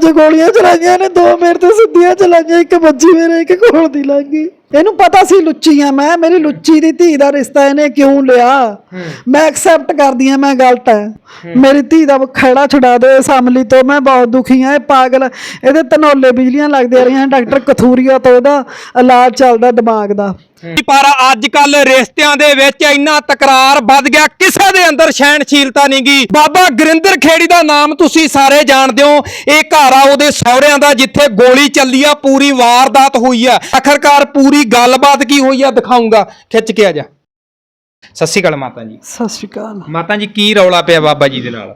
ਪੰਜ ਗੋਲੀਆਂ ਚਲਾਈਆਂ ਨੇ, ਦੋ ਮੇਰੇ ਤੇ ਸਿੱਧੀਆਂ ਚਲਾਈਆਂ, ਇੱਕ ਵੱਜੀ ਮੇਰੇ, ਇੱਕ ਕੋਲ ਦੀ ਗਈ। ਇਹਨੂੰ ਪਤਾ ਸੀ ਲੁੱਚੀ ਆ ਮੈਂ ਮੇਰੀ ਲੁੱਚੀ ਦੀ ਧੀ ਦਾ ਰਿਸ਼ਤਾ ਇਹਨੇ ਕਿਉਂ ਲਿਆ? ਮੈਂ ਐਕਸੈਪਟ ਕਰਦੀ ਆ ਮੈਂ ਗਲਤ ਹੈ। ਮੇਰੀ ਧੀ ਦਾ ਖੜਾ ਛੁਡਾ ਦੇ ਇਸ ਅਮਲੀ ਤੋਂ ਮੈਂ ਬਹੁਤ ਦੁਖੀ ਆ ਇਹ ਪਾਗਲ ਇਹਦੇ ਤਨੋਲੇ ਬਿਜਲੀਆਂ ਲੱਗਦੀਆਂ ਰਹੀਆਂ ਡਾਕਟਰ ਕਥੂਰੀਆ ਤੋਂ ਇਹਦਾ ਇਲਾਜ ਚੱਲਦਾ ਦਿਮਾਗ ਦਾ। ਪਰ ਅੱਜ ਕੱਲ ਰਿਸ਼ਤਿਆਂ ਦੇ ਵਿੱਚ ਇੰਨਾ ਤਕਰਾਰ ਵੱਧ ਗਿਆ ਕਿਸੇ ਦੇ ਅੰਦਰ ਸਹਿਣਸ਼ੀਲਤਾ ਨਹੀਂ ਗਈ ਬਾਬਾ ਗੁਰਿੰਦਰ ਖੇੜੀ ਦਾ ਨਾਮ ਤੁਸੀਂ ਸਾਰੇ ਜਾਣਦੇ ਹੋ। ਇਹ ਘਰ ਆ ਉਹਦੇ ਸਹੁਰਿਆਂ ਦਾ ਜਿੱਥੇ ਗੋਲੀ ਚੱਲੀ ਆ ਪੂਰੀ ਵਾਰਦਾਤ ਹੋਈ ਆ। ਆਖਰਕਾਰ ਪੂਰੀ ਗੱਲਬਾਤ ਕੀ ਹੋਈ ਆ ਦਿਖਾਉਂਗਾ। ਖਿੱਚ ਕੇ ਆ ਜਾ। ਸਤਿ ਸ਼੍ਰੀ ਅਕਾਲ ਮਾਤਾ ਜੀ। ਸਤਿ ਸ਼੍ਰੀ ਅਕਾਲ। ਮਾਤਾ ਜੀ ਕੀ ਰੌਲਾ ਪਿਆ ਬਾਬਾ ਜੀ ਦੇ ਨਾਲ?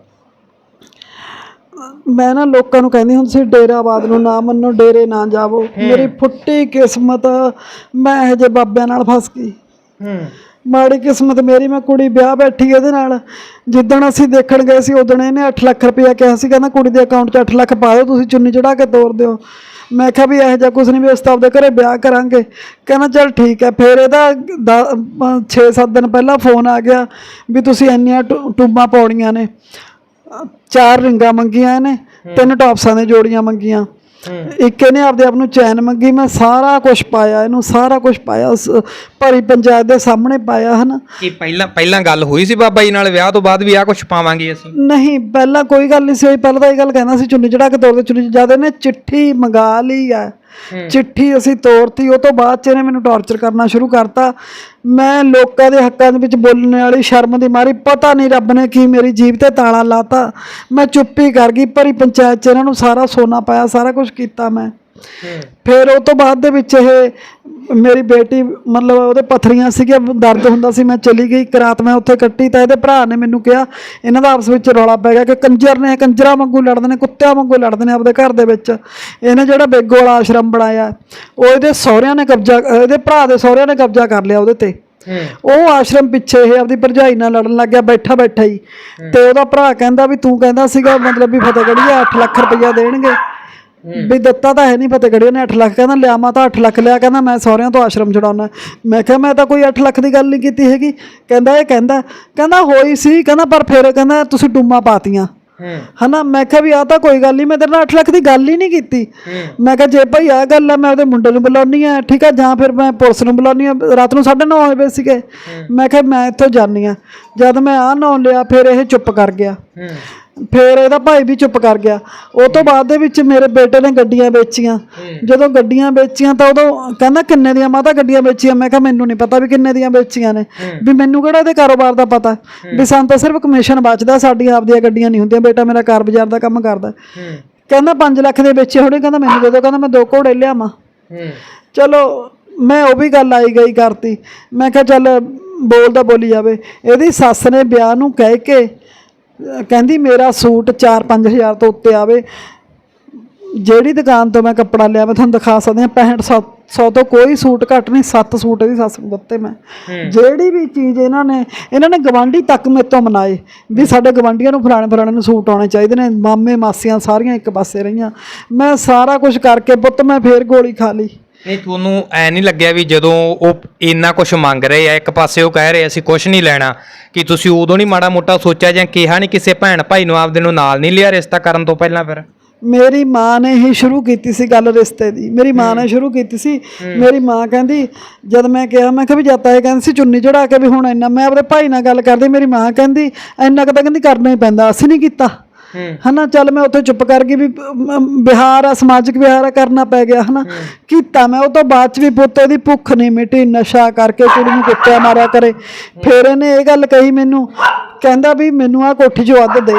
ਮੈਂ ਨਾ ਲੋਕਾਂ ਨੂੰ ਕਹਿੰਦੀ ਹੁੰਦੀ ਸੀ ਡੇਰਾਬਾਦ ਨੂੰ ਨਾ ਮੰਨੋ ਡੇਰੇ ਨਾ ਜਾਵੋ। ਮੇਰੀ ਫੁੱਟੀ ਕਿਸਮਤ ਮੈਂ ਇਹ ਜੇ ਬਾਬਿਆਂ ਨਾਲ ਫਸ ਗਈ। ਹੂੰ। ਮਾੜੀ ਕਿਸਮਤ ਮੇਰੀ ਮੈਂ ਕੁੜੀ ਵਿਆਹ ਬੈਠੀ ਇਹਦੇ ਨਾਲ। ਜਿੱਦਣ ਅਸੀਂ ਦੇਖਣ ਗਏ ਸੀ ਉਦੋਂ ਇਹਨੇ 8 ਲੱਖ ਰੁਪਇਆ ਕਿਹਾ ਸੀ ਕਹਿੰਦਾ ਕੁੜੀ ਦੇ ਅਕਾਊਂਟ 'ਚ 8 ਲੱਖ ਪਾ ਦਿਓ ਤੁਸੀਂ ਚੁੰਨੀ ਚੜਾ ਕੇ ਤੋਰ ਦਿਓ। ਮੈਂ ਕਿਹਾ ਵੀ ਇਹੋ ਜਿਹਾ ਕੁਝ ਨਹੀਂ ਵੀ ਅਸੀਂ ਤਾਂ ਆਪਦੇ ਘਰੇ ਵਿਆਹ ਕਰਾਂਗੇ। ਕਹਿੰਦਾ ਚਲ ਠੀਕ ਹੈ ਫਿਰ ਇਹਦਾ 6-7 ਦਿਨ ਪਹਿਲਾਂ ਫੋਨ ਆ ਗਿਆ ਵੀ ਤੁਸੀਂ ਇੰਨੀਆਂ ਟੂਬਾਂ ਪਾਉਣੀਆਂ ਨੇ। ਚਾਰ ਰਿੰਗਾਂ ਮੰਗੀਆਂ ਇਹਨੇ ਤਿੰਨ ਟੌਪਸਾਂ ਦੇ ਜੋੜੀਆਂ ਮੰਗੀਆਂ। ਇੱਕ ਇਹਨੇ ਆਪਦੇ ਆਪ ਨੂੰ ਚੈਨ ਮੰਗੀ ਮੈਂ ਸਾਰਾ ਕੁਝ ਪਾਇਆ ਇਹਨੂੰ ਸਾਰਾ ਕੁਝ ਪਾਇਆ ਉਸ ਭਰੀ ਪੰਚਾਇਤ ਦੇ ਸਾਹਮਣੇ ਪਾਇਆ ਹਨਾ। ਕੀ ਪਹਿਲਾਂ ਪਹਿਲਾਂ ਗੱਲ ਹੋਈ ਸੀ ਬਾਬਾ ਜੀ ਨਾਲ ਵਿਆਹ ਤੋਂ ਬਾਅਦ ਵੀ ਆ ਕੁਝ ਪਾਵਾਂਗੇ ਅਸੀਂ? ਨਹੀਂ ਪਹਿਲਾਂ ਕੋਈ ਗੱਲ ਨਹੀਂ ਸੀ ਹੋਈ ਪਹਿਲਾਂ ਤਾਂ ਇਹ ਗੱਲ ਕਹਿੰਦਾ ਸੀ ਚੁੰਨੀ ਚੜਾ ਕੇ ਤੋਰ ਦੇ ਚੁੰਨੀ ਜਦ ਇਹਨੇ ਚਿੱਠੀ ਮੰਗਾ ਲਈ ਆ। ਚਿੱਠੀ ਅਸੀਂ ਤੋਰਤੀ, ਉਹ ਤੋਂ ਬਾਅਦ ਚ ਇਹਨੇ ਮੈਨੂੰ ਟੌਰਚਰ ਕਰਨਾ ਸ਼ੁਰੂ ਕਰਤਾ। ਮੈਂ ਲੋਕਾਂ ਦੇ ਹੱਕਾਂ ਦੇ ਵਿੱਚ ਬੋਲਣ ਵਾਲੀ, ਸ਼ਰਮ ਦੀ ਮਾਰੀ, ਪਤਾ ਨਹੀਂ ਰੱਬ ਨੇ ਕੀ ਮੇਰੀ ਜੀਭ ਤੇ ਤਾਲਾ ਲਾਤਾ। ਮੈਂ ਚੁੱਪੀ ਕਰ ਗਈ, ਭਰੀ ਪੰਚਾਇਤ ਚ ਇਹਨਾਂ ਨੂੰ ਸਾਰਾ ਸੋਨਾ ਪਾਇਆ, ਸਾਰਾ ਕੁਝ ਕੀਤਾ ਮੈਂ। ਫਿਰ ਉਹ ਤੋਂ ਬਾਅਦ ਦੇ ਵਿੱਚ ਇਹ ਮੇਰੀ ਬੇਟੀ ਮਤਲਬ ਉਹਦੇ ਪਥਰੀਆਂ ਸੀਗੀਆਂ ਦਰਦ ਹੁੰਦਾ ਸੀ ਮੈਂ ਚਲੀ ਗਈ ਇੱਕ ਰਾਤ ਮੈਂ ਉੱਥੇ ਕੱਟੀ ਤਾਂ ਇਹਦੇ ਭਰਾ ਨੇ ਮੈਨੂੰ ਕਿਹਾ ਇਹਨਾਂ ਦਾ ਆਪਸ ਵਿੱਚ ਰੌਲਾ ਪੈ ਗਿਆ ਕਿ ਕੰਜਰ ਨੇ ਕੰਜਰਾਂ ਵਾਂਗੂ ਲੜਦੇ ਨੇ ਕੁੱਤਿਆਂ ਵਾਂਗੂ ਲੜਦੇ ਨੇ ਆਪਦੇ ਘਰ ਦੇ ਵਿੱਚ। ਇਹਨੇ ਜਿਹੜਾ ਬੇਗੋ ਵਾਲਾ ਆਸ਼ਰਮ ਬਣਾਇਆ ਉਹ ਇਹਦੇ ਸਹੁਰਿਆਂ ਨੇ ਕਬਜ਼ਾ ਇਹਦੇ ਭਰਾ ਦੇ ਸਹੁਰਿਆਂ ਨੇ ਕਬਜ਼ਾ ਕਰ ਲਿਆ ਉਹਦੇ ਤੇ। ਉਹ ਆਸ਼ਰਮ ਪਿੱਛੇ ਇਹ ਆਪਦੀ ਭਰਜਾਈ ਨਾਲ ਲੜਨ ਲੱਗ ਗਿਆ ਬੈਠਾ ਬੈਠਾ ਹੀ। ਤੇ ਉਹਦਾ ਭਰਾ ਕਹਿੰਦਾ ਵੀ ਤੂੰ ਕਹਿੰਦਾ ਸੀਗਾ ਮਤਲਬ ਵੀ ਫਤਿਹਗੜ੍ਹੀਆ 8 ਲੱਖ ਰੁਪਇਆ ਦੇਣਗੇ। ਵੀ ਦਿੱਤਾ ਤਾਂ ਹੈ ਨਹੀਂ ਫਤਿਹਗੜ੍ਹੀਆ ਨੇ 8 ਲੱਖ ਕਹਿੰਦਾ ਲਿਆ ਮਾ ਤਾਂ 8 ਲੱਖ ਲਿਆ ਕਹਿੰਦਾ ਮੈਂ ਸਹੁਰਿਆਂ ਤੋਂ ਆਸ਼ਰਮ ਛਡਾਉਣਾ ਮੈਂ ਕਿਹਾ ਮੈਂ ਤਾਂ ਕੋਈ 8 ਲੱਖ ਦੀ ਗੱਲ ਨਹੀਂ ਕੀਤੀ ਹੈਗੀ। ਕਹਿੰਦਾ ਇਹ ਕਹਿੰਦਾ ਕਹਿੰਦਾ ਹੋਈ ਸੀ ਕਹਿੰਦਾ ਪਰ ਫਿਰ ਕਹਿੰਦਾ ਤੁਸੀਂ ਡੂਮਾ ਪਾਤੀਆਂ। ਹਨਾ ਮੈਂ ਕਿਹਾ ਵੀ ਆ ਤਾਂ ਕੋਈ ਗੱਲ ਨਹੀਂ ਮੈਂ ਤੇਰੇ ਨਾਲ 8 ਲੱਖ ਦੀ ਗੱਲ ਹੀ ਨਹੀਂ ਕੀਤੀ। ਮੈਂ ਕਿਹਾ ਜੇ ਭਾਈ ਆ ਗੱਲ ਆ ਮੈਂ ਉਹਦੇ ਮੁੰਡੇ ਨੂੰ ਬੁਲਾਉਣੀ ਆ ਠੀਕ ਆ ਜਾਂ ਫਿਰ ਮੈਂ ਪੁਲਿਸ ਨੂੰ ਬੁਲਾਉਣੀ ਆ ਰਾਤ ਨੂੰ 9:30 ਵਜੇ ਸੀਗੇ। ਮੈਂ ਕਿਹਾ ਮੈਂ ਇੱਥੋਂ ਜਾਣੀ ਆ। ਜਦ ਮੈਂ ਆ ਨਾਂ ਲਿਆ ਫਿਰ ਇਹ ਚੁੱਪ ਕਰ ਗਿਆ। ਫਿਰ ਇਹਦਾ ਭਾਈ ਵੀ ਚੁੱਪ ਕਰ ਗਿਆ। ਉਹ ਤੋਂ ਬਾਅਦ ਦੇ ਵਿੱਚ ਮੇਰੇ ਬੇਟੇ ਨੇ ਗੱਡੀਆਂ ਵੇਚੀਆਂ। ਜਦੋਂ ਗੱਡੀਆਂ ਵੇਚੀਆਂ ਤਾਂ ਉਦੋਂ ਕਹਿੰਦਾ ਕਿੰਨੇ ਦੀਆਂ ਮਾਤਾ ਗੱਡੀਆਂ ਵੇਚੀਆਂ? ਮੈਂ ਕਿਹਾ ਮੈਨੂੰ ਨਹੀਂ ਪਤਾ ਵੀ ਕਿੰਨੇ ਦੀਆਂ ਵੇਚੀਆਂ ਨੇ। ਵੀ ਮੈਨੂੰ ਕਿਹੜਾ ਇਹਦੇ ਕਾਰੋਬਾਰ ਦਾ ਪਤਾ? ਵੀ ਸਾਨੂੰ ਤਾਂ ਸਿਰਫ ਕਮਿਸ਼ਨ ਬਚਦਾ ਸਾਡੀਆਂ ਆਪਦੀਆਂ ਗੱਡੀਆਂ ਨਹੀਂ ਹੁੰਦੀਆਂ। ਬੇਟਾ ਮੇਰਾ ਕਾਰ ਬਾਜ਼ਾਰ ਦਾ ਕੰਮ ਕਰਦਾ। ਕਹਿੰਦਾ 5 ਲੱਖ ਦੇ ਵੇਚੇ ਹੋਣੇ ਕਹਿੰਦਾ ਮੈਨੂੰ ਦੇ ਦਿਓ ਕਹਿੰਦਾ ਮੈਂ ਦੋ ਘੋੜੇ ਲਿਆਵਾਂ। ਚਲੋ ਮੈਂ ਉਹ ਵੀ ਗੱਲ ਆਈ ਗਈ ਕਰਤੀ। ਮੈਂ ਕਿਹਾ ਚੱਲ ਬੋਲਦਾ ਬੋਲੀ ਜਾਵੇ। ਇਹਦੀ ਸੱਸ ਨੇ ਵਿਆਹ ਨੂੰ ਕਹਿ ਕੇ ਕਹਿੰਦੀ ਮੇਰਾ ਸੂਟ 4-5000 ਤੋਂ ਉੱਤੇ ਆਵੇ। ਜਿਹੜੀ ਦੁਕਾਨ ਤੋਂ ਮੈਂ ਕੱਪੜਾ ਲਿਆ ਮੈਂ ਤੁਹਾਨੂੰ ਦਿਖਾ ਸਕਦੀ ਹਾਂ 65 100 ਤੋਂ ਕੋਈ ਸੂਟ ਘੱਟ ਨਹੀਂ 7 ਸੂਟ ਇਹਦੀ ਸੱਸ ਨੂੰ ਦਿੱਤੇ ਮੈਂ। ਜਿਹੜੀ ਵੀ ਚੀਜ਼ ਇਹਨਾਂ ਨੇ ਇਹਨਾਂ ਨੇ ਗਵਾਂਢੀ ਤੱਕ ਮੇਰੇ ਤੋਂ ਮਨਾਏ ਵੀ ਸਾਡੇ ਗਵਾਂਢੀਆਂ ਨੂੰ ਫਲਾਣੇ ਫਲਾਣੇ ਨੂੰ ਸੂਟ ਆਉਣੇ ਚਾਹੀਦੇ ਨੇ ਮਾਮੇ ਮਾਸੀਆਂ ਸਾਰੀਆਂ ਇੱਕ ਪਾਸੇ ਰਹੀਆਂ। ਮੈਂ ਸਾਰਾ ਕੁਝ ਕਰਕੇ ਪੁੱਤ ਮੈਂ ਫੇਰ ਗੋਲੀ ਖਾ ਲਈ। ਨਹੀਂ ਤੁਹਾਨੂੰ ਐ ਨਹੀਂ ਲੱਗਿਆ ਵੀ ਜਦੋਂ ਉਹ ਇੰਨਾ ਕੁਝ ਮੰਗ ਰਹੇ ਆ ਇੱਕ ਪਾਸੇ ਉਹ ਕਹਿ ਰਹੇ ਅਸੀਂ ਕੁਝ ਨਹੀਂ ਲੈਣਾ ਕਿ ਤੁਸੀਂ ਉਦੋਂ ਨਹੀਂ ਮਾੜਾ ਮੋਟਾ ਸੋਚਿਆ ਜਾਂ ਕਿਹਾ ਨਹੀਂ ਕਿਸੇ ਭੈਣ ਭਾਈ ਨੂੰ ਆਪਦੇ ਨੂੰ ਨਾਲ ਨਹੀਂ ਲਿਆ ਰਿਸ਼ਤਾ ਕਰਨ ਤੋਂ ਪਹਿਲਾਂ ਫਿਰ? ਮੇਰੀ ਮਾਂ ਨੇ ਹੀ ਸ਼ੁਰੂ ਕੀਤੀ ਸੀ ਗੱਲ ਰਿਸ਼ਤੇ ਦੀ। ਮੇਰੀ ਮਾਂ ਨੇ ਸ਼ੁਰੂ ਕੀਤੀ ਸੀ। ਮੇਰੀ ਮਾਂ ਕਹਿੰਦੀ ਜਦ ਮੈਂ ਕਿਹਾ ਮੈਂ ਕਿਹਾ ਵੀ ਜਾਤਾ ਇਹ ਕਹਿੰਦੀ ਸੀ ਚੁੰਨੀ ਚੜਾ ਕੇ ਵੀ ਹੁਣ ਇੰਨਾ ਮੈਂ ਆਪਣੇ ਭਾਈ ਨਾਲ ਗੱਲ ਕਰਦੀ ਮੇਰੀ ਮਾਂ ਕਹਿੰਦੀ ਇੰਨਾ ਕੁ ਤਾਂ ਕਹਿੰਦੀ ਕਰਨਾ ਹੀ ਪੈਂਦਾ ਅਸੀਂ ਨਹੀਂ ਕੀਤਾ। ਹਨਾ ਚੱਲ ਮੈਂ ਉੱਥੇ ਚੁੱਪ ਕਰ ਗਈ ਵੀ ਮ, ਬਿਹਾਰ ਆ ਸਮਾਜਿਕ ਵਿਹਾਰ ਆ ਕਰਨਾ ਪੈ ਗਿਆ ਹਨਾ। ਕੀਤਾ ਮੈਂ ਉਹ ਤੋਂ ਬਾਅਦ ਚ ਵੀ ਪੁੱਤ ਉਹਦੀ ਭੁੱਖ ਨਹੀਂ ਮਿਟੀ ਨਸ਼ਾ ਕਰਕੇ ਕੁੜੀ ਨੂੰ ਕੁੱਟਿਆ ਮਾਰਿਆ ਕਰੇ। ਫਿਰ ਇਹਨੇ ਇਹ ਗੱਲ ਕਹੀ ਮੈਨੂੰ ਕਹਿੰਦਾ ਵੀ ਮੈਨੂੰ ਆ ਕੋਠੀ 'ਚੋਂ ਅੱਧ ਦੇ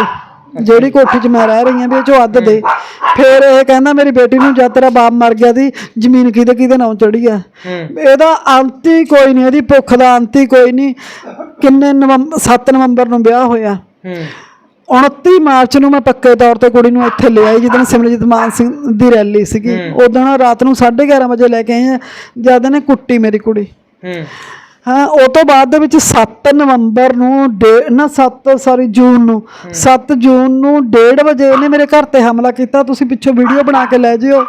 ਜਿਹੜੀ ਕੋਠੀ 'ਚ ਮੈਂ ਰਹਿ ਰਹੀ ਹਾਂ ਵੀ ਇਹ 'ਚੋਂ ਅੱਧ ਦੇ। ਫਿਰ ਇਹ ਕਹਿੰਦਾ ਮੇਰੀ ਬੇਟੀ ਨੂੰ ਜਦ ਤੇਰਾ ਬਾਪ ਮਰ ਗਿਆ ਦੀ ਜ਼ਮੀਨ ਕਿਹਦੇ ਕਿਹਦੇ ਨਾਂ ਚੜੀ ਆ? ਇਹਦਾ ਅੰਤ ਹੀ ਕੋਈ ਨਹੀਂ ਇਹਦੀ ਭੁੱਖ ਦਾ ਅੰਤ ਹੀ ਕੋਈ ਨਹੀਂ ਕਿੰਨੇ ਨਵੰਬਰ 7 ਨਵੰਬਰ ਨੂੰ ਵਿਆਹ ਹੋਇਆ। 29 ਮਾਰਚ ਨੂੰ ਮੈਂ ਪੱਕੇ ਤੌਰ ਤੇ ਕੁੜੀ ਨੂੰ ਇੱਥੇ ਲੈ ਆਈ ਜਦੋਂ ਸਿਮਰਜੀਤ ਮਾਨ ਸਿੰਘ ਦੀ ਰੈਲੀ ਸੀਗੀ। ਉਦੋਂ ਰਾਤ ਨੂੰ 11:30 ਵਜੇ ਲੈ ਕੇ ਆਏ ਜਦ ਇਹਨੇ ਕੁੱਟੀ ਮੇਰੀ ਕੁੜੀ। ਹਾਂ। ਉਹ ਤੋਂ ਬਾਅਦ ਦੇ ਵਿੱਚ 7 ਨਵੰਬਰ ਨੂੰ ਨਾ 7 ਸੌਰੀ ਜੂਨ ਨੂੰ 7 ਜੂਨ ਨੂੰ 1:30 ਵਜੇ ਇਹਨੇ ਮੇਰੇ ਘਰ ਤੇ ਹਮਲਾ ਕੀਤਾ। ਤੁਸੀਂ ਪਿੱਛੋਂ ਵੀਡੀਓ ਬਣਾ ਕੇ ਲੈ ਜਿਓ।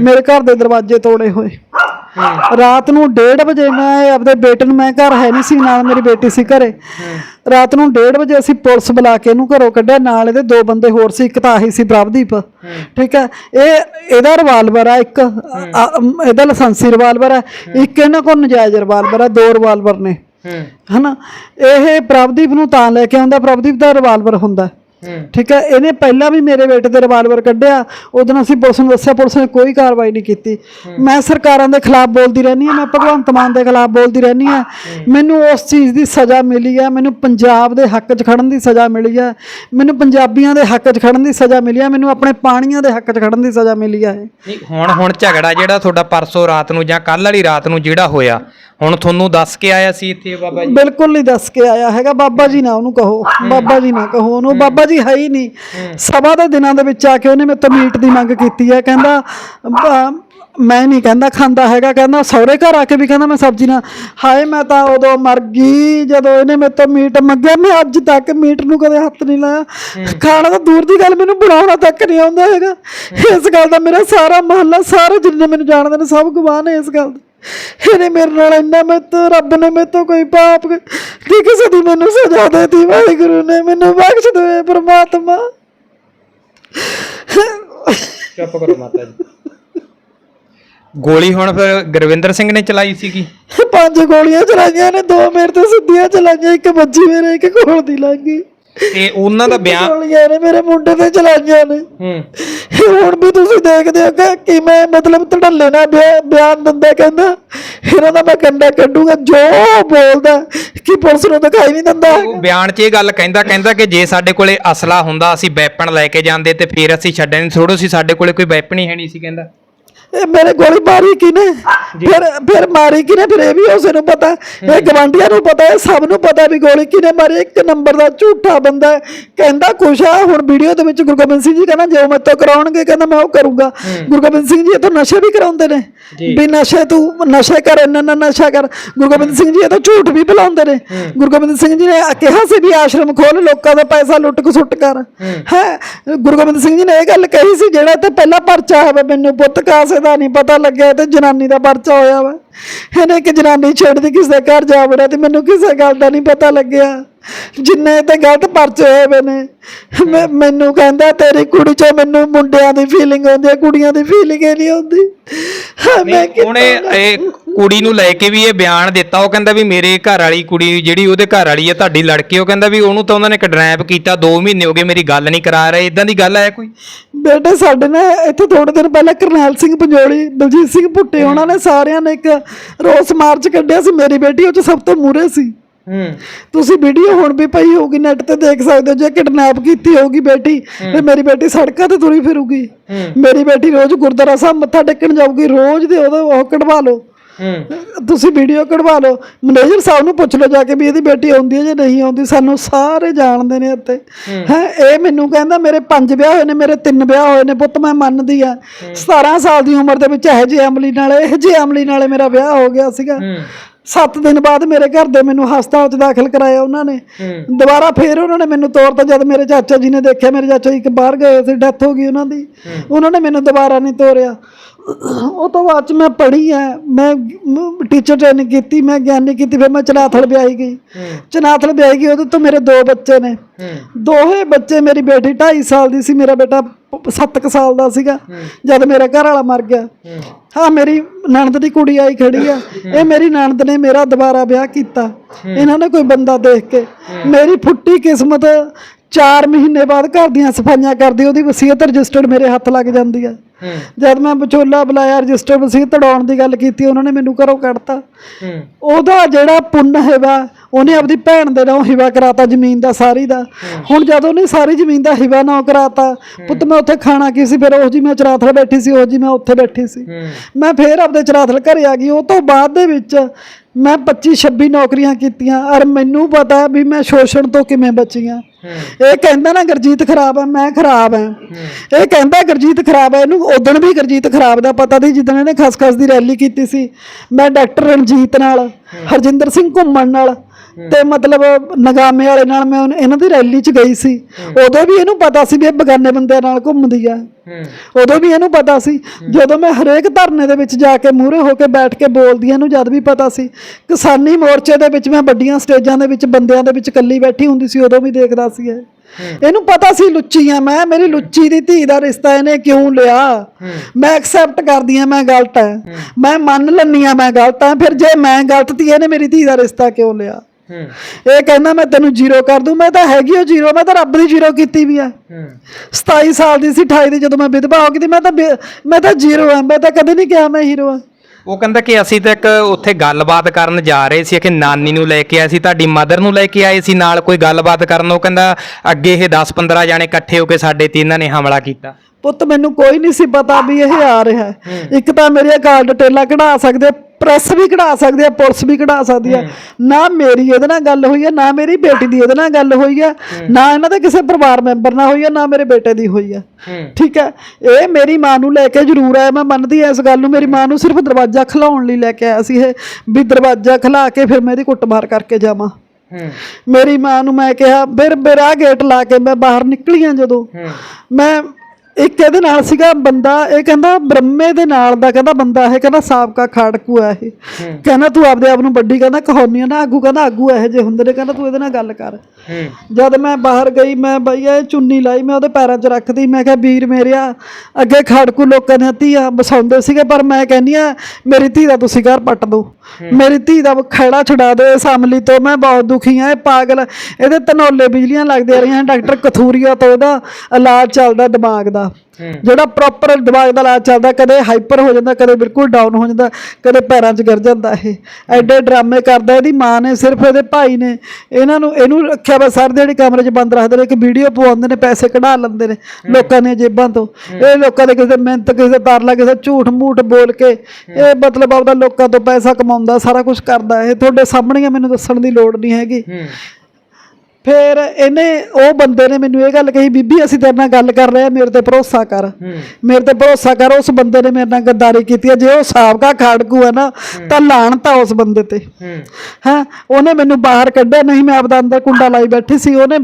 ਮੇਰੇ ਘਰ ਦੇ ਦਰਵਾਜ਼ੇ ਤੋੜੇ ਹੋਏ। ਰਾਤ ਨੂੰ 1:30 ਵਜੇ ਮੈਂ ਆਪਦੇ ਬੇਟੇ ਨੂੰ ਮੈਂ ਘਰ ਹੈ ਨਹੀਂ ਸੀ ਨਾਲ ਮੇਰੀ ਬੇਟੀ ਸੀ ਘਰੇ। ਰਾਤ ਨੂੰ 1:30 ਵਜੇ ਅਸੀਂ ਪੁਲਿਸ ਬੁਲਾ ਕੇ ਇਹਨੂੰ ਘਰੋਂ ਕੱਢਿਆ ਨਾਲ ਇਹਦੇ ਦੋ ਬੰਦੇ ਹੋਰ ਸੀ ਇੱਕ ਤਾਂ ਆਹੀ ਸੀ ਪ੍ਰਭਦੀਪ। ਠੀਕ ਹੈ? ਇਹ ਇਹਦਾ ਰਿਵਾਲਵਰ ਆ ਇੱਕ ਇਹਦਾ ਲਾਇਸੈਂਸੀ ਰਿਵਾਲਵਰ ਆ ਇੱਕ ਇਹਨਾਂ ਕੋਲ ਨਜਾਇਜ਼ ਰਿਵਾਲਵਰ ਆ ਦੋ ਰਿਵਾਲਵਰ ਨੇ। ਹਨਾ? ਇਹ ਪ੍ਰਭਦੀਪ ਨੂੰ ਤਾਂ ਲੈ ਕੇ ਆਉਂਦਾ ਪ੍ਰਭਦੀਪ ਦਾ ਰਿਵਾਲਵਰ ਹੁੰਦਾ। ਠੀਕ ਹੈ ਇਹਨੇ ਪਹਿਲਾਂ ਵੀ ਮੇਰੇ ਬੇਟੇ ਦੇ ਰਿਵਾਲਵਰ ਕੱਢਿਆ ਉਦੋਂ ਅਸੀਂ ਪੁਲਿਸ ਨੂੰ ਦੱਸਿਆ ਪੁਲਿਸ ਨੇ ਕੋਈ ਕਾਰਵਾਈ ਨਹੀਂ ਕੀਤੀ। ਮੈਂ ਸਰਕਾਰਾਂ ਦੇ ਖਿਲਾਫ ਬੋਲਦੀ ਰਹਿੰਦੀ ਹਾਂ ਮੈਂ ਭਗਵੰਤ ਮਾਨ ਦੇ ਖਿਲਾਫ ਬੋਲਦੀ ਰਹਿੰਦੀ ਹਾਂ। ਮੈਨੂੰ ਉਸ ਚੀਜ਼ ਦੀ ਸਜ਼ਾ ਮਿਲੀ ਹੈ ਮੈਨੂੰ ਪੰਜਾਬ ਦੇ ਹੱਕ 'ਚ ਖੜਨ ਦੀ ਸਜ਼ਾ ਮਿਲੀ ਹੈ ਮੈਨੂੰ ਪੰਜਾਬੀਆਂ ਦੇ ਹੱਕ 'ਚ ਖੜਨ ਦੀ ਸਜ਼ਾ ਮਿਲੀ ਹੈ ਮੈਨੂੰ ਆਪਣੇ ਪਾਣੀਆਂ ਦੇ ਹੱਕ 'ਚ ਖੜਨ ਦੀ ਸਜ਼ਾ ਮਿਲੀ ਹੈ। ਨਹੀਂ ਹੁਣ ਹੁਣ ਝਗੜਾ ਜਿਹੜਾ ਤੁਹਾਡਾ ਪਰਸੋਂ ਰਾਤ ਨੂੰ ਜਾਂ ਕੱਲ ਵਾਲੀ ਰਾਤ ਨੂੰ ਜਿਹੜਾ ਹੋਇਆ ਹੁਣ ਤੁਹਾਨੂੰ ਦੱਸ ਕੇ ਆਇਆ ਸੀ ਇੱਥੇ ਬਾਬਾ ਜੀ? ਬਿਲਕੁਲ ਨਹੀਂ ਦੱਸ ਕੇ ਆਇਆ ਹੈਗਾ। ਬਾਬਾ ਜੀ ਨਾ ਉਹਨੂੰ ਕਹੋ। ਬਾਬਾ ਜੀ ਨਾ ਕਹੋ ਉਹਨੂੰ। ਬਾਬਾ ਜੀ ਹੈ ਹੀ ਨਹੀਂ। ਸਭਾ ਦੇ ਦਿਨਾਂ ਦੇ ਵਿੱਚ ਆ ਕੇ ਉਹਨੇ ਮੇਰੇ ਮੀਟ ਦੀ ਮੰਗ ਕੀਤੀ ਹੈ। ਕਹਿੰਦਾ ਮੈਂ ਨਹੀਂ ਕਹਿੰਦਾ ਖਾਂਦਾ ਹੈਗਾ। ਕਹਿੰਦਾ ਸਹੁਰੇ ਘਰ ਆ ਕੇ ਵੀ ਕਹਿੰਦਾ ਮੈਂ ਸਬਜ਼ੀ ਨਾ ਹਾਏ ਮੈਂ ਤਾਂ ਉਦੋਂ ਮਰ ਗਈ ਜਦੋਂ ਇਹਨੇ ਮੇਰੇ ਤੋਂ ਮੀਟ ਮੰਗਿਆ। ਮੈਂ ਅੱਜ ਤੱਕ ਮੀਟ ਨੂੰ ਕਦੇ ਹੱਥ ਨਹੀਂ ਲਾਇਆ। ਖਾਣਾ ਤਾਂ ਦੂਰ ਦੀ ਗੱਲ ਮੈਨੂੰ ਬਣਾਉਣਾ ਤੱਕ ਨਹੀਂ ਆਉਂਦਾ ਹੈਗਾ। ਇਸ ਗੱਲ ਦਾ ਮੇਰਾ ਸਾਰਾ ਮਹੱਲਾ ਸਾਰੇ ਜਿੰਨੇ ਮੈਨੂੰ ਜਾਣਦੇ ਨੇ ਸਭ ਗਵਾਹ ਨੇ ਇਸ ਗੱਲ ਦੇ। ਇਹਨੇ ਮੇਰੇ ਨਾਲ ਇੰਨਾ ਮੈਂ ਤਾਂ ਰੱਬ ਨੇ ਮੇਰੇ ਤੋਂ ਕੋਈ ਪਾਪ ਦੀ ਕਿਸੇ ਦੀ ਮੈਨੂੰ ਸਜ਼ਾ ਦੇਤੀ ਵਾਹਿਗੁਰੂ ਨੇ ਮੈਨੂੰ ਬਖਸ਼ ਦੇ ਪ੍ਰਮਾਤਮਾ। ਚੁੱਪ ਕਰੋ ਮਾਤਾ ਜੀ। ਗੋਲੀ ਹੁਣ ਫਿਰ ਗੁਰਵਿੰਦਰ ਸਿੰਘ ਨੇ ਚਲਾਈ ਸੀਗੀ? ਪੰਜ ਗੋਲੀਆਂ ਚਲਾਈਆਂ ਨੇ ਦੋ ਮੇਰੇ ਤੇ ਸਿੱਧੀਆਂ ਚਲਾਈਆਂ ਇੱਕ ਵੱਜੀ ਮੇਰੇ ਇੱਕ ਕੋਲ ਦੀ ਲੱਗ ਗਈ। ਤੇ ਉਹਨਾਂ ਦਾ ਬਿਆਨ ਗੋਲੀਆਂ ਨੇ ਮੇਰੇ ਮੁੰਡੇ ਤੇ ਚਲਾਈਆਂ ਨੇ। ਹੂੰ। ਹੁਣ ਵੀ ਤੁਸੀਂ ਦੇਖਦੇ ਹੋ ਕਿ ਕਿਵੇਂ ਮਤਲਬ ਧੜੱਲੇ ਨਾਲ ਬਿਆ- ਬਿਆਨ ਦਿੰਦਾ ਕਹਿੰਦਾ ਇਹਨਾਂ ਦਾ ਮੈਂ ਕੰਡਾ ਕੱਢੂਗਾ ਜੋ ਬੋਲਦਾ ਕਿ ਪੁਲਿਸ ਨੂੰ ਦਿਖਾਈ ਨਹੀਂ ਦਿੰਦਾ ਉਹ ਬਿਆਨ 'ਚ ਇਹ ਗੱਲ ਕਹਿੰਦਾ ਕਹਿੰਦਾ ਕਿ ਜੇ ਸਾਡੇ ਕੋਲੇ ਅਸਲਾ ਹੁੰਦਾ ਅਸੀਂ ਵੈਪਨ ਲੈ ਕੇ ਜਾਂਦੇ ਤੇ ਫਿਰ ਅਸੀਂ ਛੱਡਣ ਥੋੜੋ ਸੀ ਸਾਡੇ ਕੋਲੇ ਕੋਈ ਵੈਪਨ ਹੀ ਹੈ ਨਹੀਂ ਸੀ ਕਹਿੰਦਾ। ਇਹ ਮੇਰੇ ਗੋਲੀ ਮਾਰੀ ਕਿਨੇ ਫਿਰ ਫਿਰ ਮਾਰੀ ਕਿਨੇ ਫਿਰ ਇਹ ਵੀ ਉਸੇ ਨੂੰ ਪਤਾ। ਇਹ ਗਵਾਂਢੀਆਂ ਨੂੰ ਪਤਾ ਹੈ ਸਭ ਨੂੰ ਪਤਾ ਵੀ ਗੋਲੀ ਕਿਨੇ ਮਾਰੀ। ਇੱਕ ਨੰਬਰ ਦਾ ਝੂਠਾ ਬੰਦਾ। ਕਹਿੰਦਾ ਕੁਛ ਆ ਹੁਣ ਵੀਡੀਓ ਦੇ ਵਿੱਚ ਗੁਰਗੋਬਿੰਦ ਸਿੰਘ ਜੀ ਕਹਿੰਦਾ ਜੇ ਉਹ ਤੋਂ ਕਰਾਉਣਗੇ ਕਹਿੰਦਾ ਮੈਂ ਉਹ ਕਰੂੰਗਾ। ਗੁਰਗੋਬਿੰਦ ਸਿੰਘ ਜੀ ਇਹ ਤਾਂ ਨਸ਼ੇ ਵੀ ਕਰਾਉਂਦੇ ਨੇ। ਵੀ ਨਸ਼ੇ ਤੂੰ ਨਸ਼ੇ ਕਰ ਇੰਨਾ ਨਾ ਨਸ਼ਾ ਕਰ। ਗੁਰਗੋਬਿੰਦ ਸਿੰਘ ਜੀ ਇਹ ਤਾਂ ਝੂਠ ਵੀ ਬੁਲਾਉਂਦੇ ਨੇ। ਗੁਰਗੋਬਿੰਦ ਸਿੰਘ ਜੀ ਨੇ ਕਿਹਾ ਸੀ ਵੀ ਆਸ਼ਰਮ ਖੋਲ ਲੋਕਾਂ ਦਾ ਪੈਸਾ ਲੁੱਟ ਖਸੁੱਟ ਕਰ। ਹੈ। ਗੁਰਗੋਬਿੰਦ ਸਿੰਘ ਜੀ ਨੇ ਇਹ ਗੱਲ ਕਹੀ ਸੀ ਜਿਹੜਾ ਤੇ ਪਹਿਲਾ ਪਰਚਾ ਹੈ ਮੈਨੂੰ ਪੁੱਤ ਕਾਸੇ ਦਾ ਨਹੀਂ ਪਤਾ ਲੱਗਿਆ ਤੇ ਜਨਾਨੀ ਦਾ ਪਰਚਾ ਹੋਇਆ ਵਾ। ਇਹਨੇ ਇੱਕ ਜਨਾਨੀ ਛੇੜਦੀ ਕਿਸੇ ਘਰ ਜਾ ਵੜਿਆ ਤੇ ਮੈਨੂੰ ਕਿਸੇ ਗੱਲ ਦਾ ਨਹੀਂ ਪਤਾ ਲੱਗਿਆ। ਜਿੰਨੇ ਤੇ ਗਲਤ ਪਰਚੇ ਹੋਏ ਵੇ ਨੇ। ਮੈਨੂੰ ਕਹਿੰਦਾ ਤੇਰੀ ਕੁੜੀ ਚੋਂ ਮੈਨੂੰ ਮੁੰਡਿਆਂ ਦੀ ਫੀਲਿੰਗ ਆਉਂਦੀ ਹੈ ਕੁੜੀਆਂ ਦੀ ਫੀਲਿੰਗ ਨਹੀਂ ਆਉਂਦੀ। ਮੈਂ ਉਹਨੇ ਇਹ ਕੁੜੀ ਨੂੰ ਲੈ ਕੇ ਵੀ ਇਹ ਬਿਆਨ ਦਿੱਤਾ। ਉਹ ਕਹਿੰਦਾ ਵੀ ਮੇਰੇ ਘਰ ਵਾਲੀ ਕੁੜੀ ਜਿਹੜੀ ਉਹਦੇ ਘਰ ਵਾਲੀ ਹੈ ਤੁਹਾਡੀ ਲੜਕੀ ਉਹ ਕਹਿੰਦਾ ਵੀ ਉਹਨੂੰ ਤਾਂ ਉਹਨਾਂ ਨੇ ਕਿਡਨੈਪ ਕੀਤਾ 2 ਮਹੀਨੇ ਹੋ ਗਏ ਮੇਰੀ ਗੱਲ ਨਹੀਂ ਕਰਾ ਰਹੇ। ਇਦਾਂ ਦੀ ਗੱਲ ਹੈ ਕੋਈ? ਬੇਟੇ ਸਾਡੇ ਨੇ ਇੱਥੇ ਥੋੜੇ ਦਿਨ ਪਹਿਲਾਂ ਕਰਨੈਲ ਸਿੰਘ ਪੰਜੋਲੀ ਬਲਜੀਤ ਸਿੰਘ ਭੁੱਟੇ ਉਹਨਾਂ ਨੇ ਸਾਰਿਆਂ ਨੇ ਇੱਕ ਰੋਸ ਮਾਰਚ ਕੱਢਿਆ ਸੀ ਮੇਰੀ ਬੇਟੀ ਉਹ ਚ ਸਭ ਤੋਂ ਮੂਰੇ ਸੀ। ਹੂੰ। ਤੁਸੀਂ ਵੀਡੀਓ ਹੁਣ ਵੀ ਪਈ ਹੋਊਗੀ ਨੈਟ ਤੇ ਦੇਖ ਸਕਦੇ ਹੋ ਜੇ ਕਿਡਨੈਪ ਕੀਤੀ ਹੋਊਗੀ ਬੇਟੀ ਤੇ ਮੇਰੀ ਬੇਟੀ ਸੜਕਾਂ ਤੇ ਤੁਰੀ ਫਿਰੂਗੀ। ਮੇਰੀ ਬੇਟੀ ਰੋਜ਼ ਗੁਰਦੁਆਰਾ ਸਾਹਿਬ ਮੱਥਾ ਟੇਕਣ ਜਾਊਗੀ ਰੋਜ਼ ਦੇ ਉਹਦਾ ਉਹ ਕਢਵਾ ਲਓ। ਹੂੰ ਤੁਸੀਂ ਵੀਡੀਓ ਕਢਵਾ ਲਓ। ਮੈਨੇਜਰ ਸਾਹਿਬ ਨੂੰ ਪੁੱਛ ਲਓ ਜਾ ਕੇ ਵੀ ਇਹਦੀ ਬੇਟੀ ਆਉਂਦੀ ਹੈ ਜਾਂ ਨਹੀਂ ਆਉਂਦੀ। ਸਾਨੂੰ ਸਾਰੇ ਜਾਣਦੇ ਨੇ ਇੱਥੇ। ਹੈ। ਇਹ ਮੈਨੂੰ ਕਹਿੰਦਾ ਮੇਰੇ ਪੰਜ ਵਿਆਹ ਹੋਏ ਨੇ ਮੇਰੇ ਤਿੰਨ ਵਿਆਹ ਹੋਏ ਨੇ ਪੁੱਤ ਮੈਂ ਮੰਨਦੀ ਆ। 17 ਸਾਲ ਦੀ ਉਮਰ ਦੇ ਵਿੱਚ ਇਹੋ ਜਿਹੇ ਅਮਲੀ ਨਾਲ ਇਹੋ ਜਿਹੇ ਅਮਲੀ ਨਾਲ ਮੇਰਾ ਵਿਆਹ ਹੋ ਗਿਆ ਸੀਗਾ। ਹੂੰ। 7 ਦਿਨ ਬਾਅਦ ਮੇਰੇ ਘਰ ਦੇ ਮੈਨੂੰ ਹਸਪਤਾਲ 'ਚ ਦਾਖਲ ਕਰਾਇਆ ਉਹਨਾਂ ਨੇ। ਦੁਬਾਰਾ ਫੇਰ ਉਹਨਾਂ ਨੇ ਮੈਨੂੰ ਤੋਰਤਾ ਜਦ ਮੇਰੇ ਚਾਚਾ ਜੀ ਨੇ ਦੇਖਿਆ ਮੇਰੇ ਚਾਚਾ ਜੀ ਇੱਕ ਬਾਹਰ ਗਏ ਸੀ ਡੈਥ ਹੋ ਗਈ ਉਹਨਾਂ ਦੀ। ਉਹਨਾਂ ਨੇ ਮੈਨੂੰ ਦੁਬਾਰਾ ਨਹੀਂ ਤੋਰਿਆ। ਉਹ ਤੋਂ ਬਾਅਦ 'ਚ ਮੈਂ ਪੜ੍ਹੀ ਆ ਮੈਂ ਟੀਚਰ ਟ੍ਰੇਨਿੰਗ ਕੀਤੀ ਮੈਂ ਗਿਆਨੀ ਕੀਤੀ ਫਿਰ ਮੈਂ ਚਨਾਥਲ ਵਿਆਹੀ ਗਈ। ਚਨਾਥਲ ਵਿਆਹੀ ਗਈ ਉਹਦੇ ਤੋਂ ਮੇਰੇ ਦੋ ਬੱਚੇ ਨੇ। ਦੋਹੇ ਬੱਚੇ ਮੇਰੀ ਬੇਟੀ 2.5 ਸਾਲ ਦੀ ਸੀ ਮੇਰਾ ਬੇਟਾ 7 ਸਾਲ ਦਾ ਸੀਗਾ ਜਦ ਮੇਰਾ ਘਰ ਵਾਲਾ ਮਰ ਗਿਆ। ਹਾਂ। ਮੇਰੀ ਨਣਦ ਦੀ ਕੁੜੀ ਆਈ ਖੜੀ ਆ ਇਹ ਮੇਰੀ ਨਣਦ ਨੇ ਮੇਰਾ ਦੁਬਾਰਾ ਵਿਆਹ ਕੀਤਾ। ਇਹਨਾਂ ਨੇ ਕੋਈ ਬੰਦਾ ਦੇਖ ਕੇ। ਮੇਰੀ ਫੁੱਟੀ ਕਿਸਮਤ 4 ਮਹੀਨੇ ਬਾਅਦ ਘਰ ਦੀਆਂ ਸਫਾਈਆਂ ਕਰਦੀ ਉਹਦੀ ਵਸੀਅਤ ਰਜਿਸਟਰਡ ਮੇਰੇ ਹੱਥ ਲੱਗ ਜਾਂਦੀ ਆ ਜਦ ਮੈਂ ਵਿਚੋਲਾ ਬੁਲਾਇਆ ਰਜਿਸਟਰ ਵਸੀਅਤ ਤੜਾਉਣ ਦੀ ਗੱਲ ਕੀਤੀ ਉਹਨਾਂ ਨੇ ਮੈਨੂੰ ਘਰੋਂ ਕੱਢਤਾ। ਉਹਦਾ ਜਿਹੜਾ ਪੁੰਨ ਹੈਗਾ ਉਹਨੇ ਆਪਦੀ ਭੈਣ ਦੇ ਨਾਲ ਹਿਵਾ ਕਰਾਤਾ ਜ਼ਮੀਨ ਦਾ ਸਾਰੀ ਦਾ। ਹੁਣ ਜਦੋਂ ਉਹਨੇ ਸਾਰੀ ਜ਼ਮੀਨ ਦਾ ਹਿਵਾ ਨਾ ਕਰਾਤਾ ਪੁੱਤ ਮੈਂ ਉੱਥੇ ਖਾਣਾ ਕੀ ਸੀ? ਫਿਰ ਉਹ ਜੀ ਮੈਂ ਚਰਾਥਲ ਬੈਠੀ ਸੀ ਉਹ ਜੀ ਮੈਂ ਉੱਥੇ ਬੈਠੀ ਸੀ। ਮੈਂ ਫੇਰ ਆਪਦੇ ਚਰਾਥਲ ਘਰੇ ਆ ਗਈ। ਉਹ ਤੋਂ ਬਾਅਦ ਦੇ ਵਿੱਚ ਮੈਂ 25 26 ਨੌਕਰੀਆਂ ਕੀਤੀਆਂ। ਔਰ ਮੈਨੂੰ ਪਤਾ ਵੀ ਮੈਂ ਸ਼ੋਸ਼ਣ ਤੋਂ ਕਿਵੇਂ ਬਚੀ ਹਾਂ ਇਹ ਕਹਿੰਦਾ ਨਾ ਗੁਰਜੀਤ ਖਰਾਬ ਹੈ ਮੈਂ ਖਰਾਬ ਹਾਂ। ਇਹ ਕਹਿੰਦਾ ਗੁਰਜੀਤ ਖਰਾਬ ਹੈ ਇਹਨੂੰ ਉਦੋਂ ਵੀ ਗੁਰਜੀਤ ਖਰਾਬ ਦਾ ਪਤਾ ਸੀ ਜਿੱਦਣ ਇਹਨੇ ਖਸਖਸ ਦੀ ਰੈਲੀ ਕੀਤੀ ਸੀ। ਮੈਂ ਡਾਕਟਰ ਰਣਜੀਤ ਨਾਲ ਹਰਜਿੰਦਰ ਸਿੰਘ ਘੁੰਮਣ ਨਾਲ ਤੇ ਮਤਲਬ ਨਗਾਮੇ ਵਾਲੇ ਨਾਲ ਮੈਂ ਉਹਨ- ਇਹਨਾਂ ਦੀ ਰੈਲੀ 'ਚ ਗਈ ਸੀ। ਉਦੋਂ ਵੀ ਇਹਨੂੰ ਪਤਾ ਸੀ ਵੀ ਇਹ ਬਗਾਨੇ ਬੰਦਿਆਂ ਨਾਲ ਘੁੰਮਦੀ ਆ। ਉਦੋਂ ਵੀ ਇਹਨੂੰ ਪਤਾ ਸੀ। ਜਦੋਂ ਮੈਂ ਹਰੇਕ ਧਰਨੇ ਦੇ ਵਿੱਚ ਜਾ ਕੇ ਮੂਹਰੇ ਹੋ ਕੇ ਬੈਠ ਕੇ ਬੋਲਦੀ ਹਾਂ, ਇਹਨੂੰ ਜਦ ਵੀ ਪਤਾ ਸੀ। ਕਿਸਾਨੀ ਮੋਰਚੇ ਦੇ ਵਿੱਚ ਮੈਂ ਵੱਡੀਆਂ ਸਟੇਜਾਂ ਦੇ ਵਿੱਚ ਬੰਦਿਆਂ ਦੇ ਵਿੱਚ ਇਕੱਲੀ ਬੈਠੀ ਹੁੰਦੀ ਸੀ ਉਦੋਂ ਵੀ ਦੇਖਦਾ ਸੀ ਇਹ। ਇਹਨੂੰ ਪਤਾ ਸੀ ਲੁੱਚੀ ਆ ਮੈਂ ਮੇਰੀ ਲੁੱਚੀ ਦੀ ਧੀ ਦਾ ਰਿਸ਼ਤਾ ਇਹਨੇ ਕਿਉਂ ਲਿਆ? ਮੈਂ ਐਕਸੈਪਟ ਕਰਦੀ ਆ ਮੈਂ ਗਲਤ ਆ। ਮੈਂ ਮੰਨ ਲੈਂਦੀ ਆ ਮੈਂ ਗਲਤ ਆ। ਫਿਰ ਜੇ ਮੈਂ ਗਲਤ ਤੀ ਇਹਨੇ ਮੇਰੀ ਧੀ ਦਾ ਰਿਸ਼ਤਾ ਕਿਉਂ ਲਿਆ? ਇਹ ਕਹਿੰਦਾ ਮੈਂ ਤੈਨੂੰ ਜ਼ੀਰੋ ਕਰ ਦੂੰ ਮੈਂ ਤਾਂ ਹੈਗੀ ਉਹ ਜ਼ੀਰੋ ਮੈਂ ਤਾਂ ਰੱਬ ਦੀ ਜ਼ੀਰੋ ਕੀਤੀ ਵੀ ਆ। ਹੂੰ। 27 ਸਾਲ ਦੀ ਸੀ 28 ਦੀ ਜਦੋਂ ਮੈਂ ਵਿਧਵਾ ਹੋ ਗਈ ਮੈਂ ਤਾਂ ਮੈਂ ਤਾਂ ਜ਼ੀਰੋ ਆ ਮੈਂ ਤਾਂ ਕਦੇ ਨਹੀਂ ਕਿਹਾ ਮੈਂ ਹੀਰੋ ਆ। ਉਹ ਕਹਿੰਦਾ ਕਿ ਅਸੀਂ ਤਾਂ ਇੱਕ ਉੱਥੇ ਗੱਲਬਾਤ ਕਰਨ ਜਾ ਰਹੇ ਸੀ ਕਿ ਨਾਨੀ ਨੂੰ ਲੈ ਕੇ ਆਏ ਸੀ ਤੁਹਾਡੀ ਮਦਰ ਨੂੰ ਲੈ ਕੇ ਆਏ ਸੀ ਨਾਲ ਕੋਈ ਗੱਲਬਾਤ ਕਰਨ ਉਹ ਕਹਿੰਦਾ ਅੱਗੇ ਇਹ 10-15 ਜਾਣੇ ਇਕੱਠੇ ਹੋ ਕੇ ਸਾਡੇ ਤੇ ਇਹਨਾਂ ਨੇ ਹਮਲਾ ਕੀਤਾ। ਪੁੱਤ ਮੈਨੂੰ ਕੋਈ ਨਹੀਂ ਸੀ ਪਤਾ ਵੀ ਇਹ ਆ ਰਿਹਾ। ਹੈ। ਇੱਕ ਤਾਂ ਮੇਰੇ ਕਾਰਡ ਡਿਟੇਲਾਂ ਕਢਾ ਸਕਦੇ ਪ੍ਰੈਸ ਵੀ ਕਢਾ ਸਕਦੇ ਆ ਪੁਲਿਸ ਵੀ ਕਢਾ ਸਕਦੀ ਆ। ਨਾ ਮੇਰੀ ਇਹਦੇ ਨਾਲ ਗੱਲ ਹੋਈ ਹੈ ਨਾ ਮੇਰੀ ਬੇਟੀ ਦੀ ਇਹਦੇ ਨਾਲ ਗੱਲ ਹੋਈ ਹੈ। ਨਾ ਇਹਨਾਂ ਦੇ ਕਿਸੇ ਪਰਿਵਾਰ ਮੈਂਬਰ ਨਾਲ ਹੋਈ ਹੈ ਨਾ ਮੇਰੇ ਬੇਟੇ ਦੀ ਹੋਈ ਹੈ ਹੂੰ। ਠੀਕ ਹੈ ਇਹ ਮੇਰੀ ਮਾਂ ਨੂੰ ਲੈ ਕੇ ਜ਼ਰੂਰ ਆਇਆ ਮੈਂ ਮੰਨਦੀ ਐ ਇਸ ਗੱਲ ਨੂੰ। ਮੇਰੀ ਮਾਂ ਨੂੰ ਸਿਰਫ ਦਰਵਾਜ਼ਾ ਖਿਲਾਉਣ ਲਈ ਲੈ ਕੇ ਆਇਆ ਸੀ ਇਹ ਵੀ ਦਰਵਾਜ਼ਾ ਖਿਲਾ ਕੇ ਫਿਰ ਮੈਂ ਇਹਦੀ ਕੁੱਟਮਾਰ ਕਰਕੇ ਜਾਵਾਂ। ਮੇਰੀ ਮਾਂ ਨੂੰ ਮੈਂ ਕਿਹਾ ਫਿਰ ਮੇਰਾ ਗੇਟ ਲਾ ਕੇ ਮੈਂ ਬਾਹਰ ਨਿਕਲੀ ਆ ਜਦੋਂ। ਮੈਂ ਇੱਕ ਇਹਦੇ ਨਾਲ ਸੀਗਾ ਬੰਦਾ ਇਹ ਕਹਿੰਦਾ ਬ੍ਰਹਮੇ ਦੇ ਨਾਲ ਦਾ ਕਹਿੰਦਾ ਬੰਦਾ ਇਹ ਕਹਿੰਦਾ ਸਾਬਕਾ ਖਾੜਕੂ ਆ ਇਹ। ਕਹਿੰਦਾ ਤੂੰ ਆਪਦੇ ਆਪ ਨੂੰ ਵੱਡੀ ਕਹਿੰਦਾ ਕਹਾਉਣੀ ਆ ਨਾ ਆਗੂ ਕਹਿੰਦਾ ਆਗੂ ਇਹੋ ਜਿਹੇ ਹੁੰਦੇ ਨੇ ਕਹਿੰਦਾ ਤੂੰ ਇਹਦੇ ਨਾਲ ਗੱਲ ਕਰ। ਜਦ ਮੈਂ ਬਾਹਰ ਗਈ ਮੈਂ ਬਈ ਇਹ ਚੁੰਨੀ ਲਾਈ ਮੈਂ ਉਹਦੇ ਪੈਰਾਂ 'ਚ ਰੱਖਦੀ ਮੈਂ ਕਿਹਾ ਵੀਰ ਮੇਰਿਆ ਅੱਗੇ ਖਾੜਕੂ ਲੋਕਾਂ ਦੀਆਂ ਧੀਆਂ ਬਸਾਉਂਦੇ ਸੀਗੇ ਪਰ ਮੈਂ ਕਹਿੰਦੀ ਆ ਮੇਰੀ ਧੀ ਦਾ ਤੁਸੀਂ ਘਰ ਪੱਟ ਦਿਓ। ਮੇਰੀ ਧੀ ਦਾ ਖੈੜਾ ਛੁਡਾ ਦਿਓ ਇਸ ਅਮਲੀ ਤੋਂ ਮੈਂ ਬਹੁਤ ਦੁਖੀ ਆ ਇਹ ਪਾਗਲ ਇਹਦੇ ਤਨੌਲੇ ਬਿਜਲੀਆਂ ਲੱਗਦੀਆਂ ਰਹੀਆਂ ਡਾਕਟਰ ਕਥੂਰੀਆ ਤੋਂ ਇਹਦਾ ਇਲਾਜ ਚੱਲਦਾ ਦਿਮਾਗ ਦਾ। ਜਿਹੜਾ ਪ੍ਰੋਪਰ ਦਿਮਾਗ ਦਾ ਇਲਾਜ ਚੱਲਦਾ ਕਦੇ ਹਾਈਪਰ ਹੋ ਜਾਂਦਾ ਕਦੇ ਬਿਲਕੁਲ ਡਾਊਨ ਹੋ ਜਾਂਦਾ ਕਦੇ ਪੈਰਾਂ 'ਚ ਗਿਰ ਜਾਂਦਾ ਇਹ। ਐਡੇ ਡਰਾਮੇ ਕਰਦਾ ਇਹਦੀ ਮਾਂ ਨੇ ਸਿਰਫ ਇਹਦੇ ਭਾਈ ਨੇ ਇਹਨਾਂ ਨੂੰ ਇਹਨੂੰ ਰੱਖਿਆ ਵਾ ਸਾਰੀ ਦਿਹਾੜੀ ਕਮਰੇ 'ਚ ਬੰਦ ਰੱਖਦੇ ਨੇ ਇੱਕ ਵੀਡੀਓ ਪਵਾਉਂਦੇ ਨੇ ਪੈਸੇ ਕਢਾ ਲੈਂਦੇ ਨੇ ਲੋਕਾਂ ਦੀਆਂ ਜੇਬਾਂ ਤੋਂ। ਇਹ ਲੋਕਾਂ ਦੇ ਕਿਸੇ ਮਿਹਨਤ ਕਿਸੇ ਤਰਲਾ ਕਿਸੇ ਝੂਠ ਮੂਠ ਬੋਲ ਕੇ ਇਹ ਮਤਲਬ ਆਪਦਾ ਲੋਕਾਂ ਤੋਂ ਪੈਸਾ ਕਮਾਉਂਦਾ ਸਾਰਾ ਕੁਝ ਕਰਦਾ। ਇਹ ਤੁਹਾਡੇ ਸਾਹਮਣੇ ਮੈਨੂੰ ਦੱਸਣ ਦੀ ਲੋੜ ਨਹੀਂ ਹੈਗੀ। ਫਿਰ ਇਹਨੇ ਉਹ ਬੰਦੇ ਨੇ ਮੈਨੂੰ ਇਹ ਗੱਲ ਕਹੀ ਬੀਬੀ ਅਸੀਂ ਤੇਰੇ ਨਾਲ ਗੱਲ ਕਰ ਰਹੇ ਆ ਮੇਰੇ ਤੇ ਭਰੋਸਾ ਕਰ। ਮੇਰੇ ਤੇ ਭਰੋਸਾ ਕਰ ਉਸ ਬੰਦੇ ਨੇ ਮੇਰੇ ਨਾਲ ਗੱਦਾਰੀ ਕੀਤੀ ਹੈ। ਜੇ ਉਹ ਸਾਬਕਾ ਖਾੜਕੂ ਹੈ ਨਾ ਤਾਂ ਲਾਹਣਤ ਆ ਉਸ ਬੰਦੇ ਤੇ। ਹੂੰ। ਉਹਨੇ ਮੈਨੂੰ ਬਾਹਰ ਕੱਢਿਆ ਨਹੀਂ ਮੈਂ ਆਪਦਾ ਅੰਦਰ ਕੁੰਡਾ ਲਾਈ ਬੈਠੀ ਸੀ ਉਹਨੇ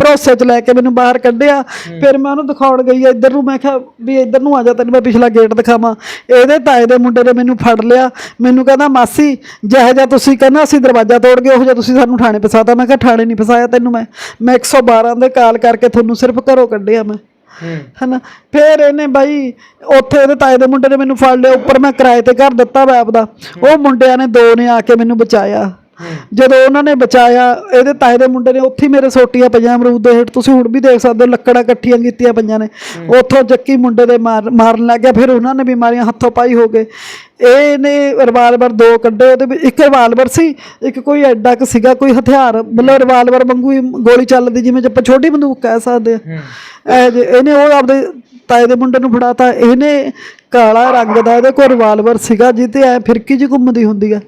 ਭਰੋਸੇ 'ਚ ਲੈ ਕੇ ਮੈਨੂੰ ਬਾਹਰ ਕੱਢਿਆ। ਫਿਰ ਮੈਂ ਉਹਨੂੰ ਦਿਖਾਉਣ ਗਈ ਇੱਧਰ ਨੂੰ ਮੈਂ ਕਿਹਾ ਵੀ ਇੱਧਰ ਨੂੰ ਆ ਜਾ ਤੈਨੂੰ ਮੈਂ ਪਿਛਲਾ ਗੇਟ ਦਿਖਾਵਾਂ। ਇਹਦੇ ਤਾਏ ਦੇ ਮੁੰਡੇ ਨੇ ਮੈਨੂੰ ਫੜ ਲਿਆ। ਮੈਨੂੰ ਕਹਿੰਦਾ ਮਾਸੀ ਜਿਹੋ ਜਿਹਾ ਤੁਸੀਂ ਕਹਿੰਦਾ ਅਸੀਂ ਦਰਵਾਜ਼ਾ ਤੋੜ ਗਏ ਉਹ ਜਿਹਾ ਤੁਸੀਂ ਸਾਨੂੰ ਥਾਣੇ ਫਸਾਤਾ। ਮੈਂ ਕਿਹਾ ਥਾਣੇ ਨਹੀਂ ਫਸਾਇਆ ਤੈਨੂੰ ਮੈਂ। ਮੈਂ 112 ਦੇ ਕਾਲ ਕਰਕੇ ਤੁਹਾਨੂੰ ਸਿਰਫ ਘਰੋਂ ਕੱਢਿਆ ਮੈਂ। ਹੂੰ। ਹਨਾ? ਫਿਰ ਇਹਨੇ ਬਾਈ ਉੱਥੇ ਇਹਦੇ ਤਾਏ ਦੇ ਮੁੰਡੇ ਨੇ ਮੈਨੂੰ ਫੜ ਲਿਆ। ਉੱਪਰ ਮੈਂ ਕਿਰਾਏ ਤੇ ਘਰ ਦਿੱਤਾ ਵਾ ਆਪਦਾ। ਉਹ ਮੁੰਡਿਆਂ ਨੇ ਦੋ ਨੇ ਆ ਕੇ ਮੈਨੂੰ ਬਚਾਇਆ। ਜਦੋਂ ਉਹਨਾਂ ਨੇ ਬਚਾਇਆ ਇਹਦੇ ਤਾਏ ਦੇ ਮੁੰਡੇ ਨੇ ਉੱਥੇ ਹੀ ਮੇਰੇ ਸੋਟੀਆਂ ਪਈਆਂ ਅਮਰੂਦ ਦੇ ਹੇਠ। ਤੁਸੀਂ ਹੁਣ ਵੀ ਦੇਖ ਸਕਦੇ ਹੋ ਲੱਕੜਾਂ ਇਕੱਠੀਆਂ ਕੀਤੀਆਂ ਪਈਆਂ ਨੇ। ਉੱਥੋਂ ਚੱਕੀ ਮੁੰਡੇ ਦੇ ਮਾਰ ਮਾਰਨ ਲੱਗ ਗਿਆ ਫਿਰ ਉਹਨਾਂ ਨੇ ਬਿਮਾਰੀਆਂ ਹੱਥੋਂ ਪਾਈ ਹੋ ਗਏ। ਇਹਨੇ ਰਿਵਾਲਵਰ ਦੋ ਕੱਢੇ ਉਹਦੇ ਵਿੱਚ ਇੱਕ ਰਿਵਾਲਵਰ ਸੀ ਇੱਕ ਕੋਈ ਐਡਾ ਕੁ ਸੀਗਾ ਕੋਈ ਹਥਿਆਰ। ਮਤਲਬ ਰਿਵਾਲਵਰ ਵਾਂਗੂ ਹੀ ਗੋਲੀ ਚੱਲਦੀ ਜਿਵੇਂ ਆਪਾਂ ਛੋਟੀ ਬੰਦੂਕ ਕਹਿ ਸਕਦੇ ਆ ਇਹ ਜੇ ਇਹਨੇ ਉਹ ਆਪਦੇ ਤਾਏ ਦੇ ਮੁੰਡੇ ਨੂੰ ਫੜਾਤਾ ਇਹਨੇ ਕਾਲਾ ਰੰਗ ਦਾ ਇਹਦੇ ਕੋਲ ਰਿਵਾਲਵਰ ਸੀਗਾ ਜਿਹਤੇ ਐ ਫਿਰਕੀ ਜਿਹੀ ਘੁੰਮਦੀ ਹੁੰਦੀ ਆ।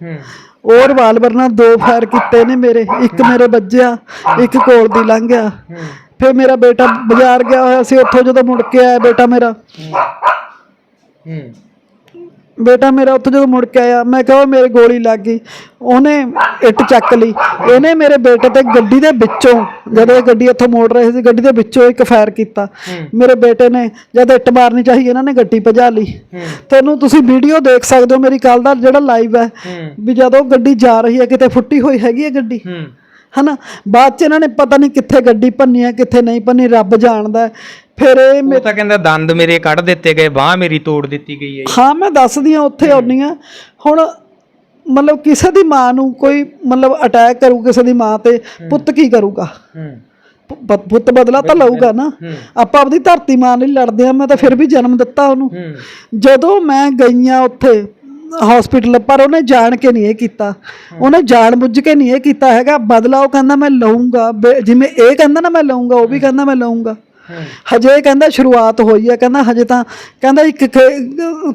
ਉਹ ਰਿਵਾਲਵਰ ਨਾਲ ਦੋ ਫਾਇਰ ਕੀਤੇ ਨੇ ਮੇਰੇ। ਇੱਕ ਮੇਰੇ ਵੱਜਿਆ, ਇੱਕ ਕੋਲ ਦੀ ਲੰਘ ਗਿਆ। ਫਿਰ ਮੇਰਾ ਬੇਟਾ ਬਾਜ਼ਾਰ ਗਿਆ ਹੋਇਆ ਸੀ, ਉੱਥੋਂ ਜਦੋਂ ਮੁੜ ਕੇ ਆਇਆ ਬੇਟਾ ਮੇਰਾ। ਹੂੰ। ਬੇਟਾ ਮੇਰਾ ਉੱਥੋਂ ਜਦੋਂ ਮੁੜ ਕੇ ਆਇਆ ਮੈਂ ਕਿਹਾ ਉਹ ਮੇਰੇ ਗੋਲੀ ਲੱਗ ਗਈ। ਉਹਨੇ ਇੱਟ ਚੱਕ ਲਈ। ਇਹਨੇ ਮੇਰੇ ਬੇਟੇ ਤੇ ਗੱਡੀ ਦੇ ਵਿੱਚੋਂ ਜਦੋਂ ਇਹ ਗੱਡੀ ਇੱਥੋਂ ਮੋੜ ਰਹੇ ਸੀ ਗੱਡੀ ਦੇ ਵਿੱਚੋਂ ਇੱਕ ਫਾਇਰ ਕੀਤਾ। ਮੇਰੇ ਬੇਟੇ ਨੇ ਜਦ ਇੱਟ ਮਾਰਨੀ ਚਾਹੀ ਇਹਨਾਂ ਨੇ ਗੱਡੀ ਭਜਾ ਲਈ। ਤੈਨੂੰ ਤੁਸੀਂ ਵੀਡੀਓ ਦੇਖ ਸਕਦੇ ਹੋ ਮੇਰੀ ਕੱਲ ਦਾ ਜਿਹੜਾ ਲਾਈਵ ਹੈ ਵੀ ਜਦੋਂ ਗੱਡੀ ਜਾ ਰਹੀ ਹੈ ਕਿਤੇ ਫੁੱਟੀ ਹੋਈ ਹੈਗੀ ਹੈ ਗੱਡੀ। ਹਨਾ? ਬਾਅਦ ਚ ਇਹਨਾਂ ਨੇ ਪਤਾ ਨਹੀਂ ਕਿੱਥੇ ਗੱਡੀ ਭੰਨੀ ਹੈ ਕਿੱਥੇ ਨਹੀਂ ਭੰਨੀ ਰੱਬ ਜਾਣਦਾ। ਫਿਰ ਇਹ ਉਹ ਤਾਂ ਕਹਿੰਦਾ ਦੰਦ ਮੇਰੇ ਕੱਢ ਦਿੱਤੇ ਗਏ ਬਾਹ ਮੇਰੀ ਤੋੜ ਦਿੱਤੀ ਗਈ ਹੈ ਹਾਂ ਮੈਂ ਦੱਸਦੀ ਆ ਉੱਥੇ ਆਉਣੀ ਆ ਹੁਣ ਮਤਲਬ ਕਿਸੇ ਦੀ ਮਾਂ ਨੂੰ ਕੋਈ ਮਤਲਬ ਅਟੈਕ ਕਰੂ ਕਿਸੇ ਦੀ ਮਾਂ ਤੇ ਪੁੱਤ ਕੀ ਕਰੂਗਾ? ਪੁੱਤ ਬਦਲਾ ਤਾਂ ਲਊਗਾ ਨਾ। ਆਪਾਂ ਆਪਦੀ ਧਰਤੀ ਮਾਂ ਲਈ ਲੜਦੇ ਆ ਮੈਂ ਤਾਂ ਫਿਰ ਵੀ ਜਨਮ ਦਿੱਤਾ ਉਹਨੂੰ। ਜਦੋਂ ਮੈਂ ਗਈਆਂ ਉੱਥੇ ਹਸਪੀਟਲ ਪਰ ਉਹਨੇ ਜਾਣ ਕੇ ਨਹੀਂ ਇਹ ਕੀਤਾ। ਉਹਨੇ ਜਾਣ ਬੁੱਝ ਕੇ ਨਹੀਂ ਇਹ ਕੀਤਾ ਹੈਗਾ। ਬਦਲਾ ਉਹ ਕਹਿੰਦਾ, ਮੈਂ ਲਊਂਗਾ। ਬੇ- ਜਿਵੇਂ ਇਹ ਕਹਿੰਦਾ ਨਾ, ਮੈਂ ਲਊਂਗਾ, ਉਹ ਵੀ ਕਹਿੰਦਾ, ਮੈਂ ਲਊਂਗਾ। ਹਜੇ ਕਹਿੰਦਾ ਸ਼ੁਰੂਆਤ ਹੋਈ ਹੈ ਕਹਿੰਦਾ ਹਜੇ ਤਾਂ ਕਹਿੰਦਾ ਇੱਕ